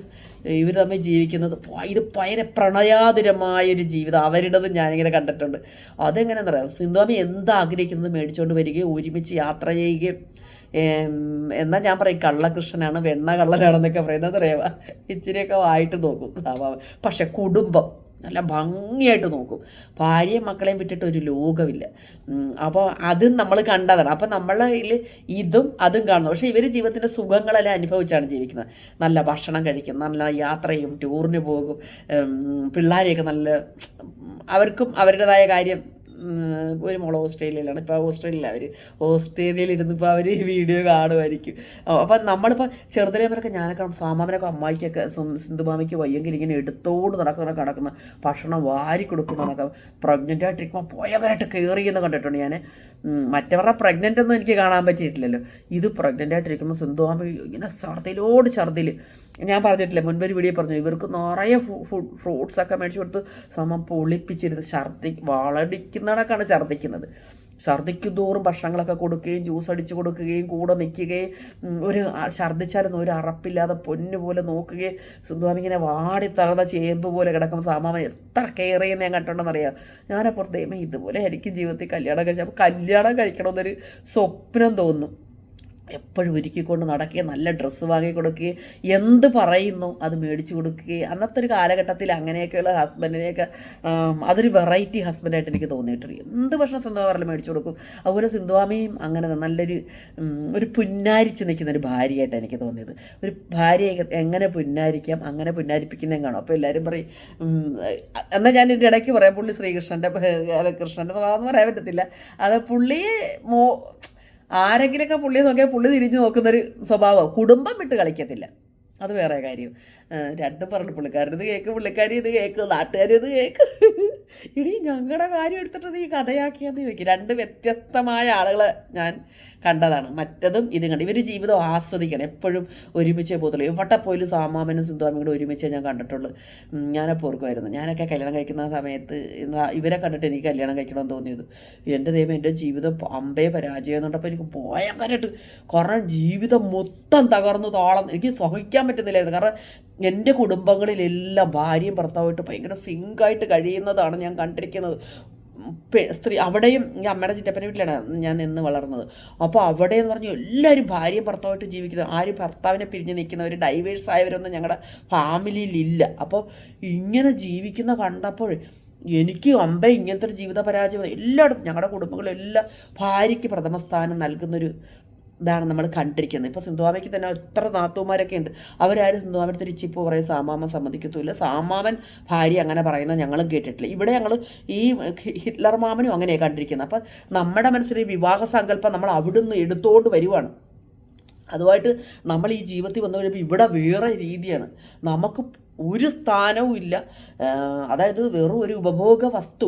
ഇവർ തമ്മിൽ ജീവിക്കുന്നത് ഇത് ഭയങ്കര പ്രണയാതുരമായ ഒരു ജീവിതം. അവരുടേത് ഞാനിങ്ങനെ കണ്ടിട്ടുണ്ട്. അതെങ്ങനെയാണെന്ന് പറയാം സിന്ധുവാമി എന്താ ആഗ്രഹിക്കുന്നത് മേടിച്ചുകൊണ്ട് വരികയും ഒരുമിച്ച് യാത്ര ചെയ്യുകയും എന്നാൽ ഞാൻ പറയും കള്ളകൃഷ്ണനാണ് വെണ്ണ കള്ളനാണെന്നൊക്കെ പറയുന്നത്. അറിയാം ഇച്ചിരിയൊക്കെ ആയിട്ട് നോക്കും. പക്ഷെ കുടുംബം നല്ല ഭംഗിയായിട്ട് നോക്കും. ഭാര്യയും മക്കളെയും വിട്ടിട്ട് ഒരു ലോകമില്ല അപ്പോൾ അതും നമ്മൾ കണ്ടതാണ്. അപ്പോൾ നമ്മളിൽ ഇതും അതും കാണുന്നു. പക്ഷേ ഇവർ ജീവിതത്തിന്റെ സുഖങ്ങളെല്ലാം അനുഭവിച്ചാണ് ജീവിക്കുന്നത്. നല്ല ഭക്ഷണം കഴിക്കും നല്ല യാത്രയും ടൂറിന് പോകും. പിള്ളേരെയൊക്കെ നല്ല അവർക്കും അവരുടേതായ കാര്യം ഒരു മോൾ ഓസ്ട്രേലിയയിലാണ് ഇപ്പോൾ ഓസ്ട്രേലിയയിൽ അവർ ഓസ്ട്രേലിയയിൽ ഇരുന്ന് ഇപ്പോൾ അവർ ഈ വീഡിയോ കാണുമായിരിക്കും അപ്പം നമ്മളിപ്പോൾ ചെറുതിലേമരൊക്കെ ഞാനൊക്കെ സാമാമനൊക്കെ അമ്മായിക്കൊക്കെ സിന്ധുമാമിക്ക് വയ്യെങ്കിൽ ഇങ്ങനെ എടുത്തോണ്ട് നടക്കുന്ന കിടക്കുന്ന ഭക്ഷണം വാരി കൊടുക്കുന്നതൊക്കെ പ്രഗ്നന്റ് ആയിട്ടിരിക്കുമ്പോൾ പോയവരായിട്ട് കയറിയെന്ന് കണ്ടിട്ടുണ്ട് ഞാൻ മറ്റവരുടെ പ്രഗ്നന്റ് ഒന്നും എനിക്ക് കാണാൻ പറ്റിയിട്ടില്ലല്ലോ. ഇത് പ്രഗ്നന്റ് ആയിട്ടിരിക്കുമ്പോൾ സിന്ധുമാമ ഇങ്ങനെ ഛർദിലോട് ഛർദിൽ ഞാൻ പറഞ്ഞിട്ടില്ല മുൻപൊരു വീഡിയോ പറഞ്ഞു ഇവർക്ക് നിറയെ ഫ്രൂട്ട്സ് ഒക്കെ മേടിച്ച് കൊടുത്ത് സമം പൊളിപ്പിച്ചിരുന്ന് ഛർദി വളടിക്കുന്നിടക്കാണ് ഛർദിക്കുന്നത്. ഛർദ്ദിക്കും തോറും ഭക്ഷണങ്ങളൊക്കെ കൊടുക്കുകയും ജ്യൂസ് അടിച്ച് കൊടുക്കുകയും കൂടെ നിൽക്കുകയും ഒരു ഛർദ്ദിച്ചാലൊന്നും ഒരു അറപ്പില്ലാതെ പൊന്നു പോലെ നോക്കുകയും സുന്ദാമി ഇങ്ങനെ വാടി തളർന്ന ചേമ്പ് പോലെ കിടക്കുമ്പോൾ സാമാവൻ എത്ര കെയർ ചെയ്യുന്ന ഞാൻ കണ്ടിട്ടുണ്ടെന്നറിയാം? ഞാനപ്പുറത്ത് ദൈവമേ ഇതുപോലെ എനിക്ക് ജീവിതത്തിൽ കല്യാണം കഴിച്ചു അപ്പോൾ കല്യാണം കഴിക്കണമെന്നൊരു സ്വപ്നം തോന്നും എപ്പോഴും ഒരുക്കിക്കൊണ്ട് നടക്കുകയും നല്ല ഡ്രസ്സ് വാങ്ങി കൊടുക്കുകയും എന്ത് പറയുന്നു അത് മേടിച്ചു കൊടുക്കുകയും അന്നത്തെ ഒരു കാലഘട്ടത്തിൽ അങ്ങനെയൊക്കെയുള്ള ഹസ്ബൻഡിനെയൊക്കെ അതൊരു വെറൈറ്റി ഹസ്ബൻഡായിട്ട് എനിക്ക് തോന്നിയിട്ടുണ്ട്. എന്ത് ഭക്ഷണം സിന്ധുവാറിൽ മേടിച്ചു കൊടുക്കും? അതുപോലെ സിന്ധുവാമയും അങ്ങനെ നല്ലൊരു ഒരു പുന്നാരിച്ച് നിൽക്കുന്ന ഒരു ഭാര്യയായിട്ടാണ് എനിക്ക് തോന്നിയത്. ഒരു ഭാര്യയെ എങ്ങനെ പുന്നാരിക്കാം അങ്ങനെ പുന്നാരിപ്പിക്കുന്നതും കാണും. അപ്പോൾ എല്ലാവരും പറയും എന്നാൽ ഞാൻ എന്റെ ഇടയ്ക്ക് പറയാം പുള്ളി ശ്രീകൃഷ്ണന്റെ കൃഷ്ണന്റെ സ്വഭാവം പറയാൻ പറ്റത്തില്ല. അത് പുള്ളിയെ മോ ആരെങ്കിലുമൊക്കെ പുള്ളിയെ നോക്കിയാൽ പുള്ളി തിരിഞ്ഞു നോക്കുന്നൊരു സ്വഭാവം. കുടുംബം വിട്ട് കളിക്കത്തില്ല. അത് വേറെ കാര്യം. രണ്ടും പറഞ്ഞു ഇത് കേക്ക് പുള്ളിക്കാരി ഇത് കേക്ക് നാട്ടുകാരും ഇത് കേക്ക്. ഇടി ഞങ്ങളുടെ കാര്യം എടുത്തിട്ട് ഈ കഥയാക്കിയെന്ന് ചോദിക്കും. രണ്ട് വ്യത്യസ്തമായ ആളുകളെ ഞാൻ കണ്ടതാണ്. മറ്റതും ഇതും കണ്ട് ഇവർ ജീവിതം ആസ്വദിക്കണം. എപ്പോഴും ഒരുമിച്ചേ പോകത്തുള്ളൂ. എവിടെ പോലും സാമാമനും സുന്ദാമിയും ഒരുമിച്ചേ ഞാൻ കണ്ടിട്ടുള്ളൂ. ഞാനപ്പോൾ ഓർക്കുമായിരുന്നു ഞാനൊക്കെ കല്യാണം കഴിക്കുന്ന സമയത്ത് ഇവരെ കണ്ടിട്ട് എനിക്ക് കല്യാണം കഴിക്കണമെന്ന് തോന്നിയത്. എന്റെ ദൈവം എന്റെ ജീവിതം അമ്പേ പരാജയം എന്നുണ്ടപ്പോൾ എനിക്ക് ഭയങ്കരമായിട്ട് കുറേ ജീവിതം മൊത്തം തകർന്നു താളം. എനിക്ക് സഹിക്കാൻ പറ്റുന്നില്ലായിരുന്നു. കാരണം എന്റെ കുടുംബങ്ങളിലെല്ലാം ഭാര്യയും ഭർത്താവുമായിട്ട് ഭയങ്കര സിങ്കായിട്ട് കഴിയുന്നതാണ് ഞാൻ കണ്ടിരിക്കുന്നത്. സ്ത്രീ അവിടെയും ഈ അമ്മയുടെ ചിറ്റപ്പന്റെ വീട്ടിലാണ് ഞാൻ നിന്ന് വളർന്നത്. അപ്പോൾ അവിടെ എന്ന് പറഞ്ഞാൽ എല്ലാവരും ഭാര്യയും ഭർത്താവായിട്ട് ജീവിക്കുന്നത്. ആരും ഭർത്താവിനെ പിരിഞ്ഞ് നിൽക്കുന്നവർ ഡൈവേഴ്സ് ആയവരൊന്നും ഞങ്ങളുടെ ഫാമിലിയിലില്ല അപ്പോൾ ഇങ്ങനെ ജീവിക്കുന്ന കണ്ടപ്പോൾ എനിക്ക് അമ്പ ഇങ്ങനത്തെ ഒരു ജീവിത പരാജയം എല്ലായിടത്തും ഞങ്ങളുടെ കുടുംബങ്ങളെല്ലാം ഭാര്യയ്ക്ക് പ്രഥമ സ്ഥാനം നൽകുന്നൊരു ഇതാണ് നമ്മൾ കണ്ടിരിക്കുന്നത്. ഇപ്പോൾ സിന്ധുവാമയ്ക്ക് തന്നെ എത്ര നാത്തൂമാരൊക്കെ ഉണ്ട്. അവരാരും സിന്ധുവാമയുടെ തിരിച്ചിപ്പോൾ പറയും സാമാമൻ സമ്മതിക്കത്തുമില്ല. സാമാമൻ ഭാര്യ അങ്ങനെ പറയുന്നത് ഞങ്ങളും കേട്ടിട്ടില്ല. ഇവിടെ ഞങ്ങൾ ഈ ഹിറ്റ്ലർ മാമനും അങ്ങനെയാണ് കണ്ടിരിക്കുന്നത്. അപ്പം നമ്മുടെ മനസ്സിൽ വിവാഹ സങ്കല്പം നമ്മൾ അവിടുന്ന് എടുത്തുകൊണ്ട് വരുവാണ്. അതുമായിട്ട് നമ്മൾ ഈ ജീവിതത്തിൽ വന്നു കഴിയുമ്പോൾ ഇവിടെ വേറെ രീതിയാണ്. നമുക്ക് ഒരു സ്ഥാനവും ഇല്ല. അതായത് വെറും ഒരു ഉപഭോഗ വസ്തു.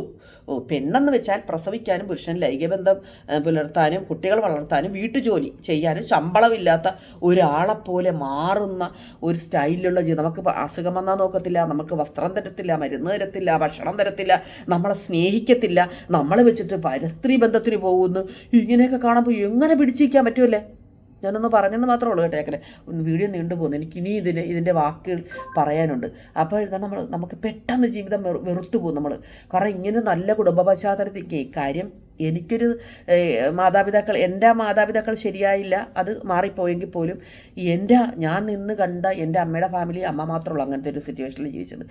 പെണ്ണെന്ന് വെച്ചാൽ പ്രസവിക്കാനും പുരുഷൻ ലൈംഗികബന്ധം പുലർത്താനും കുട്ടികൾ വളർത്താനും വീട്ടുജോലി ചെയ്യാനും ശമ്പളമില്ലാത്ത ഒരാളെപ്പോലെ മാറുന്ന ഒരു സ്റ്റൈലിലുള്ള ജീവിതം. നമുക്ക് അസുഖം വന്നാൽ നോക്കത്തില്ല നമുക്ക് വസ്ത്രം തരത്തില്ല മരുന്ന് തരത്തില്ല ഭക്ഷണം തരത്തില്ല നമ്മളെ സ്നേഹിക്കത്തില്ല നമ്മളെ വെച്ചിട്ട് പരസ്ത്രീ ബന്ധത്തിന് പോകുന്നു. ഇങ്ങനെയൊക്കെ കാണുമ്പോൾ എങ്ങനെ പിടിച്ചിരിക്കാൻ പറ്റുമല്ലേ ഞാനൊന്ന് പറഞ്ഞെന്ന് മാത്രമേ ഉള്ളൂ കേട്ടോ ഏക്കനെ. വീഡിയോ നീണ്ടു പോകുന്നു. എനിക്ക് ഇനി ഇതിന് ഇതിന്റെ വാക്കുകൾ പറയാനുണ്ട്. അപ്പോൾ ഇതാണ് നമ്മൾ നമുക്ക് പെട്ടെന്ന് ജീവിതം വെറുത്തു പോകും നമ്മൾ. കാരണം ഇങ്ങനെ നല്ല കുടുംബ പശ്ചാത്തലത്തിൽ കാര്യം എനിക്കൊരു മാതാപിതാക്കൾ എന്റെ മാതാപിതാക്കൾ ശരിയായില്ല അത് മാറിപ്പോയെങ്കിൽ പോലും എന്റെ ഞാൻ നിന്ന് കണ്ട എന്റെ അമ്മയുടെ ഫാമിലി അമ്മ മാത്രമുള്ളൂ അങ്ങനത്തെ ഒരു സിറ്റുവേഷനിൽ ജീവിച്ചത്.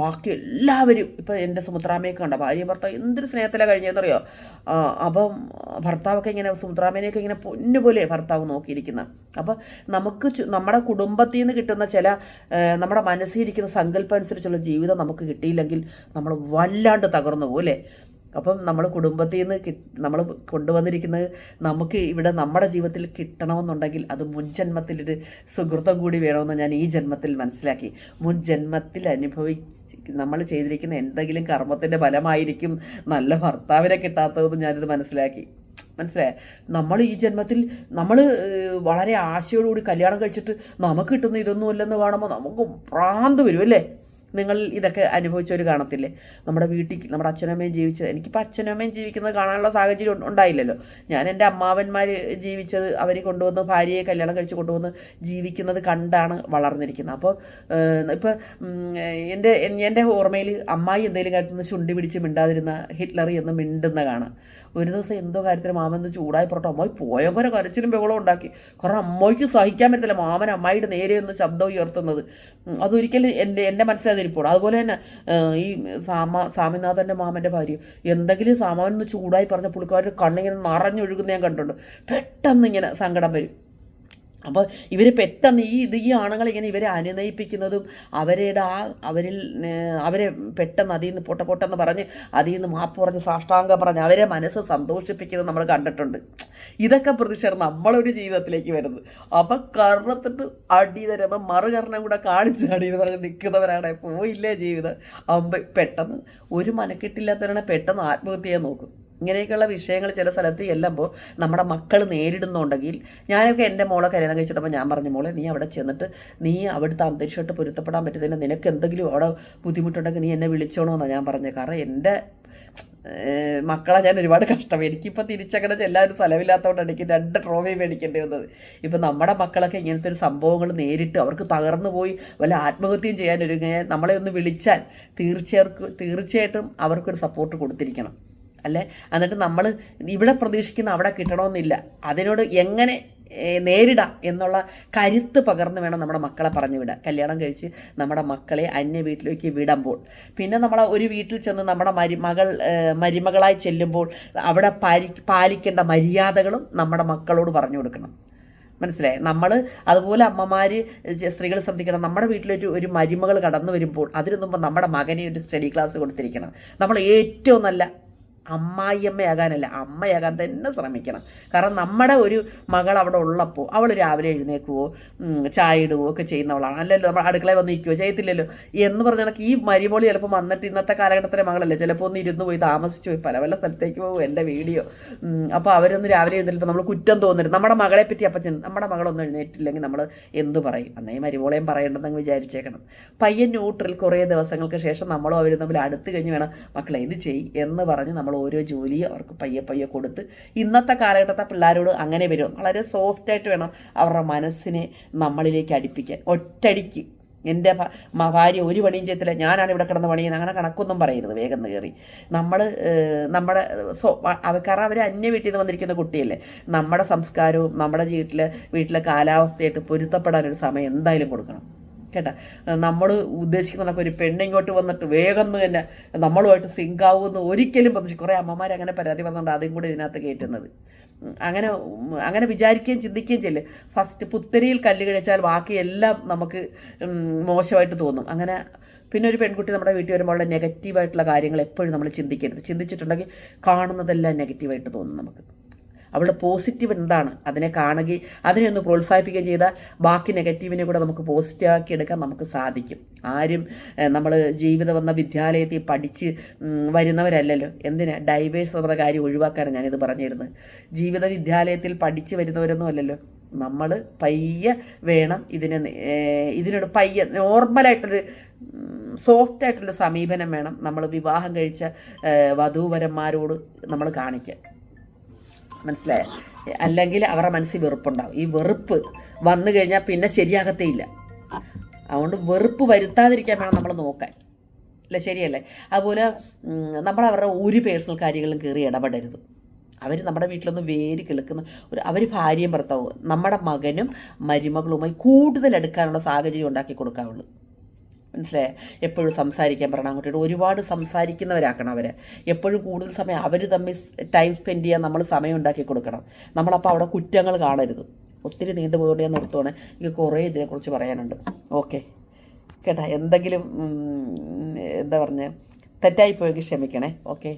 ബാക്കി എല്ലാവരും ഇപ്പോൾ എന്റെ സുമുദ്രാമയൊക്കെ കണ്ട ഭാര്യ ഭർത്താവ് എന്തൊരു സ്നേഹത്തിലാണ് കഴിഞ്ഞതെന്നറിയോ? അപ്പം ഭർത്താവൊക്കെ ഇങ്ങനെ സുമുദ്രാമേനെയൊക്കെ ഇങ്ങനെ പൊന്നുപോലെ ഭർത്താവ് നോക്കിയിരിക്കുന്നത് അപ്പോൾ നമുക്ക് നമ്മുടെ കുടുംബത്തിൽ നിന്ന് കിട്ടുന്ന ചില നമ്മുടെ മനസ്സിൽ ഇരിക്കുന്ന സങ്കല്പം അനുസരിച്ചുള്ള ജീവിതം നമുക്ക് കിട്ടിയില്ലെങ്കിൽ നമ്മൾ വല്ലാണ്ട് തകർന്നു പോകും അല്ലേ? അപ്പം നമ്മൾ കുടുംബത്തിൽ നിന്ന് കി നമ്മൾ കൊണ്ടുവന്നിരിക്കുന്നത് നമുക്ക് ഇവിടെ നമ്മുടെ ജീവിതത്തിൽ കിട്ടണമെന്നുണ്ടെങ്കിൽ അത് മുൻ ജന്മത്തിലൊരു സുഹൃത്തം കൂടി വേണമെന്ന് ഞാൻ ഈ ജന്മത്തിൽ മനസ്സിലാക്കി. മുൻ ജന്മത്തിൽ അനുഭവി നമ്മൾ ചെയ്തിരിക്കുന്ന എന്തെങ്കിലും കർമ്മത്തിന്റെ ഫലമായിരിക്കും നല്ല ഭർത്താവിനെ കിട്ടാത്തതെന്ന് ഞാനിത് മനസ്സിലാക്കി. മനസ്സിലായ? നമ്മൾ ഈ ജന്മത്തിൽ നമ്മൾ വളരെ ആശയോടുകൂടി കല്യാണം കഴിച്ചിട്ട് നമുക്ക് കിട്ടുന്ന ഇതൊന്നുമല്ലെന്ന് കാണുമ്പോൾ നമുക്ക് ഭ്രാന്ത് വരും അല്ലേ? നിങ്ങൾ ഇതൊക്കെ അനുഭവിച്ചവർ കാണത്തില്ലേ? നമ്മുടെ വീട്ടിൽ നമ്മുടെ അച്ഛനമ്മയും ജീവിച്ചത് എനിക്കിപ്പോൾ അച്ഛനമ്മയും ജീവിക്കുന്നത് കാണാനുള്ള സാഹചര്യം ഉണ്ടായില്ലല്ലോ. ഞാൻ എന്റെ അമ്മാവന്മാർ ജീവിച്ചത് അവർ കൊണ്ടുവന്ന് ഭാര്യയെ കല്യാണം കഴിച്ച് കൊണ്ടുവന്ന് ജീവിക്കുന്നത് കണ്ടാണ് വളർന്നിരിക്കുന്നത്. അപ്പോൾ ഇപ്പോൾ എന്റെ എന്റെ ഓർമ്മയിൽ അമ്മായി എന്തെങ്കിലും കാര്യത്തിൽ ചുണ്ടി പിടിച്ച് മിണ്ടാതിരുന്ന ഹിറ്റ്ലർ എന്ന് മിണ്ടുന്ന കാണാം. ഒരു ദിവസം എന്തോ കാര്യത്തിൽ മാമൻ ചൂടായി പുറത്ത് അമ്മായി പോയങ്ങനെ കരച്ചിലും ബഹളം ഉണ്ടാക്കി. കാരണം അമ്മയ്ക്ക് സഹിക്കാൻ പറ്റത്തില്ല. മാമൻ അമ്മായിയുടെ നേരെ ഒന്ന് ശബ്ദം ഉയർത്തുന്നത്. അതൊരിക്കലും എന്റെ എന്റെ മനസ്സിലതിരിപ്പോഴും അതുപോലെ തന്നെ ഈ സാമ സ്വാമിനാഥന്റെ മാമന്റെ ഭാര്യ എന്തെങ്കിലും സാമാൻ ഒന്ന് ചൂടായി പറഞ്ഞ പുള്ളിക്കാരുടെ കണ്ണിങ്ങനെ നിറഞ്ഞൊഴുകുന്ന ഞാൻ കണ്ടിട്ടുണ്ട്. പെട്ടെന്ന് ഇങ്ങനെ സങ്കടം വരും. അപ്പോൾ ഇവർ പെട്ടെന്ന് ഈ ഇത് ഈ ആണുങ്ങൾ ഇങ്ങനെ ഇവരെ അനുനയിപ്പിക്കുന്നതും അവരുടെ ആ അവരിൽ അവരെ പെട്ടെന്ന് അതിൽ നിന്ന് പൊട്ട പൊട്ടെന്ന് പറഞ്ഞ് അതിൽ നിന്ന് മാപ്പ് പറഞ്ഞ് സാഷ്ടാംഗം പറഞ്ഞ് അവരെ മനസ്സ് സന്തോഷിപ്പിക്കുന്നത് നമ്മൾ കണ്ടിട്ടുണ്ട്. ഇതൊക്കെ പ്രതിഷേധം നമ്മളൊരു ജീവിതത്തിലേക്ക് വരുന്നത്. അപ്പം കർണത്തിട്ട് അടി തരുമ്പോൾ മറുകർണം കൂടെ കാണിച്ച് അടി എന്ന് പറഞ്ഞ് നിൽക്കുന്നവരാണ്. പോയില്ലേ ജീവിതം. അമ്പ പെട്ടെന്ന് ഒരു മനക്കെട്ടില്ലാത്തവരാണ് പെട്ടെന്ന് ആത്മഹത്യയെ നോക്കും. ഇങ്ങനെയൊക്കെയുള്ള വിഷയങ്ങൾ ചില സ്ഥലത്ത് ചെല്ലുമ്പോൾ നമ്മുടെ മക്കൾ നേരിടുന്നുണ്ടെങ്കിൽ ഞാനൊക്കെ എന്റെ മോളെ കല്യാണം കഴിച്ചിട്ടപ്പോൾ ഞാൻ പറഞ്ഞു മോളെ നീ അവിടെ ചെന്നിട്ട് നീ അവിടുത്തെ അന്തരീക്ഷമായിട്ട് പൊരുത്തപ്പെടാൻ പറ്റുന്നതിന് നിനക്ക് എന്തെങ്കിലും അവിടെ ബുദ്ധിമുട്ടുണ്ടെങ്കിൽ നീ എന്നെ വിളിച്ചോണമെന്നാണ് ഞാൻ പറഞ്ഞത്. കാരണം എന്റെ മക്കളെ ഞാൻ ഒരുപാട് കഷ്ടം. എനിക്കിപ്പോൾ തിരിച്ചങ്ങനെ ചെല്ലാൻ ഒരു സ്ഥലമില്ലാത്തതുകൊണ്ട് എനിക്ക് രണ്ട് ട്രോഫി മേടിക്കേണ്ടി വന്നത്. ഇപ്പം നമ്മുടെ മക്കളൊക്കെ ഇങ്ങനത്തെ ഒരു സംഭവങ്ങൾ നേരിട്ട് അവർക്ക് തകർന്നു പോയി വല്ല ആത്മഹത്യയും ചെയ്യാൻ നമ്മളെ ഒന്ന് വിളിച്ചാൽ തീർച്ചയായിട്ടും തീർച്ചയായിട്ടും അവർക്കൊരു സപ്പോർട്ട് കൊടുത്തിരിക്കണം. അല്ലേ? എന്നിട്ട് നമ്മൾ ഇവിടെ പ്രതീക്ഷിക്കുന്ന അവിടെ കിട്ടണമെന്നില്ല. അതിനോട് എങ്ങനെ നേരിടാം എന്നുള്ള കരുത്ത് പകർന്ന് വേണം നമ്മുടെ മക്കളെ പറഞ്ഞു വിടാൻ. കല്യാണം കഴിച്ച് നമ്മുടെ മക്കളെ അന്യ വീട്ടിലേക്ക് വിടുമ്പോൾ. പിന്നെ നമ്മൾ ഒരു വീട്ടിൽ ചെന്ന് നമ്മുടെ മരുമകൾ മരുമകളായി ചെല്ലുമ്പോൾ അവിടെ പാലി പാലിക്കേണ്ട മര്യാദകളും നമ്മുടെ മക്കളോട് പറഞ്ഞു കൊടുക്കണം. മനസ്സിലായി? നമ്മൾ അതുപോലെ അമ്മമാർ സ്ത്രീകൾ ശ്രദ്ധിക്കണം. നമ്മുടെ വീട്ടിലൊരു ഒരു മരുമകൾ കടന്നു വരുമ്പോൾ അതിനു മുമ്പ് നമ്മുടെ മകനെ ഒരു സ്റ്റഡി ക്ലാസ് കൊടുത്തിരിക്കണം. നമ്മൾ ഏറ്റവും നല്ല അമ്മായിയമ്മയാകാനല്ല അമ്മയാകാൻ തന്നെ ശ്രമിക്കണം. കാരണം നമ്മുടെ ഒരു മകൾ അവിടെ ഉള്ളപ്പോൾ അവൾ രാവിലെ എഴുന്നേക്കുവോ ചായ ഇടുവോ ഒക്കെ ചെയ്യുന്നവളാണ്. അല്ലല്ലോ നമ്മൾ അടുക്കളയിൽ വന്ന് നിൽക്കുവോ? ചെയ്യത്തില്ലല്ലോ. എന്ന് പറഞ്ഞ കണക്ക് ഈ മരുമോളി ചിലപ്പോൾ വന്നിട്ട് ഇന്നത്തെ കാലഘട്ടത്തിലെ മകളല്ലേ? ചിലപ്പോൾ ഒന്ന് ഇരുന്ന് പോയി താമസിച്ചു പോയി പല പല സ്ഥലത്തേക്ക് പോകും എന്റെ വീഡിയോ. അപ്പോൾ അവരൊന്ന് രാവിലെ എഴുന്നേൽപ്പോൾ നമ്മൾ കുറ്റം തോന്നരുത്. നമ്മുടെ മകളെ പറ്റി അപ്പം ചിന്ത നമ്മുടെ മകളൊന്നും എഴുന്നേറ്റില്ലെങ്കിൽ നമ്മൾ എന്ത് പറയും? അന്നേ മരുമോളെയും പറയേണ്ടതെന്ന് വിചാരിച്ചേക്കണം. പയ്യൻ ന്യൂട്രൽ കുറേ ദിവസങ്ങൾക്ക് ശേഷം നമ്മളും അവരും തമ്മിൽ അടുത്ത് കഴിഞ്ഞ് വേണം മക്കളെ ഇത് ചെയ് എന്ന് പറഞ്ഞ് നമ്മൾ ഓരോ ജോലിയും അവർക്ക് പയ്യെ പയ്യെ കൊടുത്ത് ഇന്നത്തെ കാലഘട്ടത്തെ പിള്ളേരോട് അങ്ങനെ വരും. വളരെ സോഫ്റ്റായിട്ട് വേണം അവരുടെ മനസ്സിനെ നമ്മളിലേക്ക് അടുപ്പിക്കാൻ. ഒറ്റടിക്ക് എന്റെ ഭാര്യ ഒരു പണിയും ചെയ്യത്തില്ല ഞാനാണ് ഇവിടെ കിടന്ന് പണിയുന്നത്. അങ്ങനെ കണക്കൊന്നും പറയരുത്. വേഗം കയറി. നമ്മൾ നമ്മുടെ സോ കാരണം അവർ അന്യ വീട്ടിൽ നിന്ന് വന്നിരിക്കുന്ന കുട്ടിയല്ലേ? നമ്മുടെ സംസ്കാരവും നമ്മുടെ വീട്ടിലെ വീട്ടിലെ കാലാവസ്ഥയായിട്ട് പൊരുത്തപ്പെടാനൊരു സമയം എന്തായാലും കൊടുക്കണം. കേട്ടാ? നമ്മൾ ഉദ്ദേശിക്കുന്ന കണക്ക് ഒരു പെണ്ണിങ്ങോട്ട് വന്നിട്ട് വേഗം തന്നെ നമ്മളുമായിട്ട് സിങ്ക് ആവുമെന്ന് ഒരിക്കലും പ്രതീക്ഷ കുറേ അമ്മമാർ അങ്ങനെ പരാതി വന്നുകൊണ്ട് അതും കൂടി ഇതിനകത്ത് കയറ്റുന്നത്. അങ്ങനെ അങ്ങനെ വിചാരിക്കുകയും ചിന്തിക്കുകയും ചെയ്യില്ല? ഫസ്റ്റ് പുത്തരിയിൽ കല്ല് കഴിച്ചാൽ ബാക്കി എല്ലാം നമുക്ക് മോശമായിട്ട് തോന്നും. അങ്ങനെ പിന്നെ ഒരു പെൺകുട്ടി നമ്മുടെ വീട്ടിൽ വരുമ്പോൾ നെഗറ്റീവായിട്ടുള്ള കാര്യങ്ങൾ എപ്പോഴും നമ്മൾ ചിന്തിക്കരുത്. ചിന്തിച്ചിട്ടുണ്ടെങ്കിൽ കാണുന്നതെല്ലാം നെഗറ്റീവായിട്ട് തോന്നും നമുക്ക്. അവളുടെ പോസിറ്റീവ് എന്താണ്? അതിനെ കാണുകയും അതിനെ ഒന്ന് പ്രോത്സാഹിപ്പിക്കുകയും ചെയ്താൽ ബാക്കി നെഗറ്റീവിനെ കൂടെ നമുക്ക് പോസിറ്റീവാക്കി എടുക്കാൻ നമുക്ക് സാധിക്കും. ആരും നമ്മൾ ജീവിതം വന്ന വിദ്യാലയത്തിൽ പഠിച്ച് വരുന്നവരല്ലല്ലോ. എന്തിനാ? ഡൈവേഴ്സ് എന്നുള്ള കാര്യം ഒഴിവാക്കാനാണ് ഞാനിത് പറഞ്ഞിരുന്നത്. ജീവിത വിദ്യാലയത്തിൽ പഠിച്ച് വരുന്നവരൊന്നും അല്ലല്ലോ. നമ്മൾ പയ്യെ വേണം ഇതിനെ ഇതിനൊരു പയ്യെ നോർമലായിട്ടൊരു സോഫ്റ്റ് ആയിട്ടുള്ള സമീപനം വേണം. നമ്മൾ വിവാഹം കഴിച്ച വധൂവരന്മാരോട് നമ്മൾ കാണിക്കാൻ. മനസ്സിലായ? അല്ലെങ്കിൽ അവരുടെ മനസ്സിൽ വെറുപ്പുണ്ടാവും. ഈ വെറുപ്പ് വന്നു കഴിഞ്ഞാൽ പിന്നെ ശരിയാകത്തേ ഇല്ല അതുകൊണ്ട് വെറുപ്പ് വരുത്താതിരിക്കാൻ വേണം നമ്മൾ നോക്കാൻ. അല്ലേ? ശരിയല്ലേ? അതുപോലെ നമ്മൾ അവരുടെ ഒരു പേഴ്സണൽ കാര്യങ്ങളും കയറി ഇടപെടരുത്. അവർ നമ്മുടെ വീട്ടിലൊന്ന് വേര് കിളുക്കുന്ന. ഒരു അവർ ഭാര്യയും ഭർത്താവും നമ്മുടെ മകനും മരുമകളുമായി കൂടുതൽ എടുക്കാനുള്ള സാഹചര്യം ഉണ്ടാക്കി കൊടുക്കാവുള്ളൂ. മനസ്സിലായേ? എപ്പോഴും സംസാരിക്കാൻ പറയണം. അങ്ങോട്ട് ഒരുപാട് സംസാരിക്കുന്നവരാക്കണം അവരെ. എപ്പോഴും കൂടുതൽ സമയം അവർ തമ്മിൽ ടൈം സ്പെൻഡ് ചെയ്യാൻ നമ്മൾ സമയം ഉണ്ടാക്കി കൊടുക്കണം. നമ്മളപ്പോൾ അവിടെ കുറ്റങ്ങൾ കാണരുത്. ഒത്തിരി നീണ്ടുപോയതുകൊണ്ട് ഞാൻ നിർത്തുവാണ്. എനിക്ക് കുറേ ഇതിനെക്കുറിച്ച് പറയാനുണ്ട്. ഓക്കെ. കേട്ടാ? എന്തെങ്കിലും എന്താ പറഞ്ഞ? തെറ്റായിപ്പോയെങ്കിൽ ക്ഷമിക്കണേ. ഓക്കെ.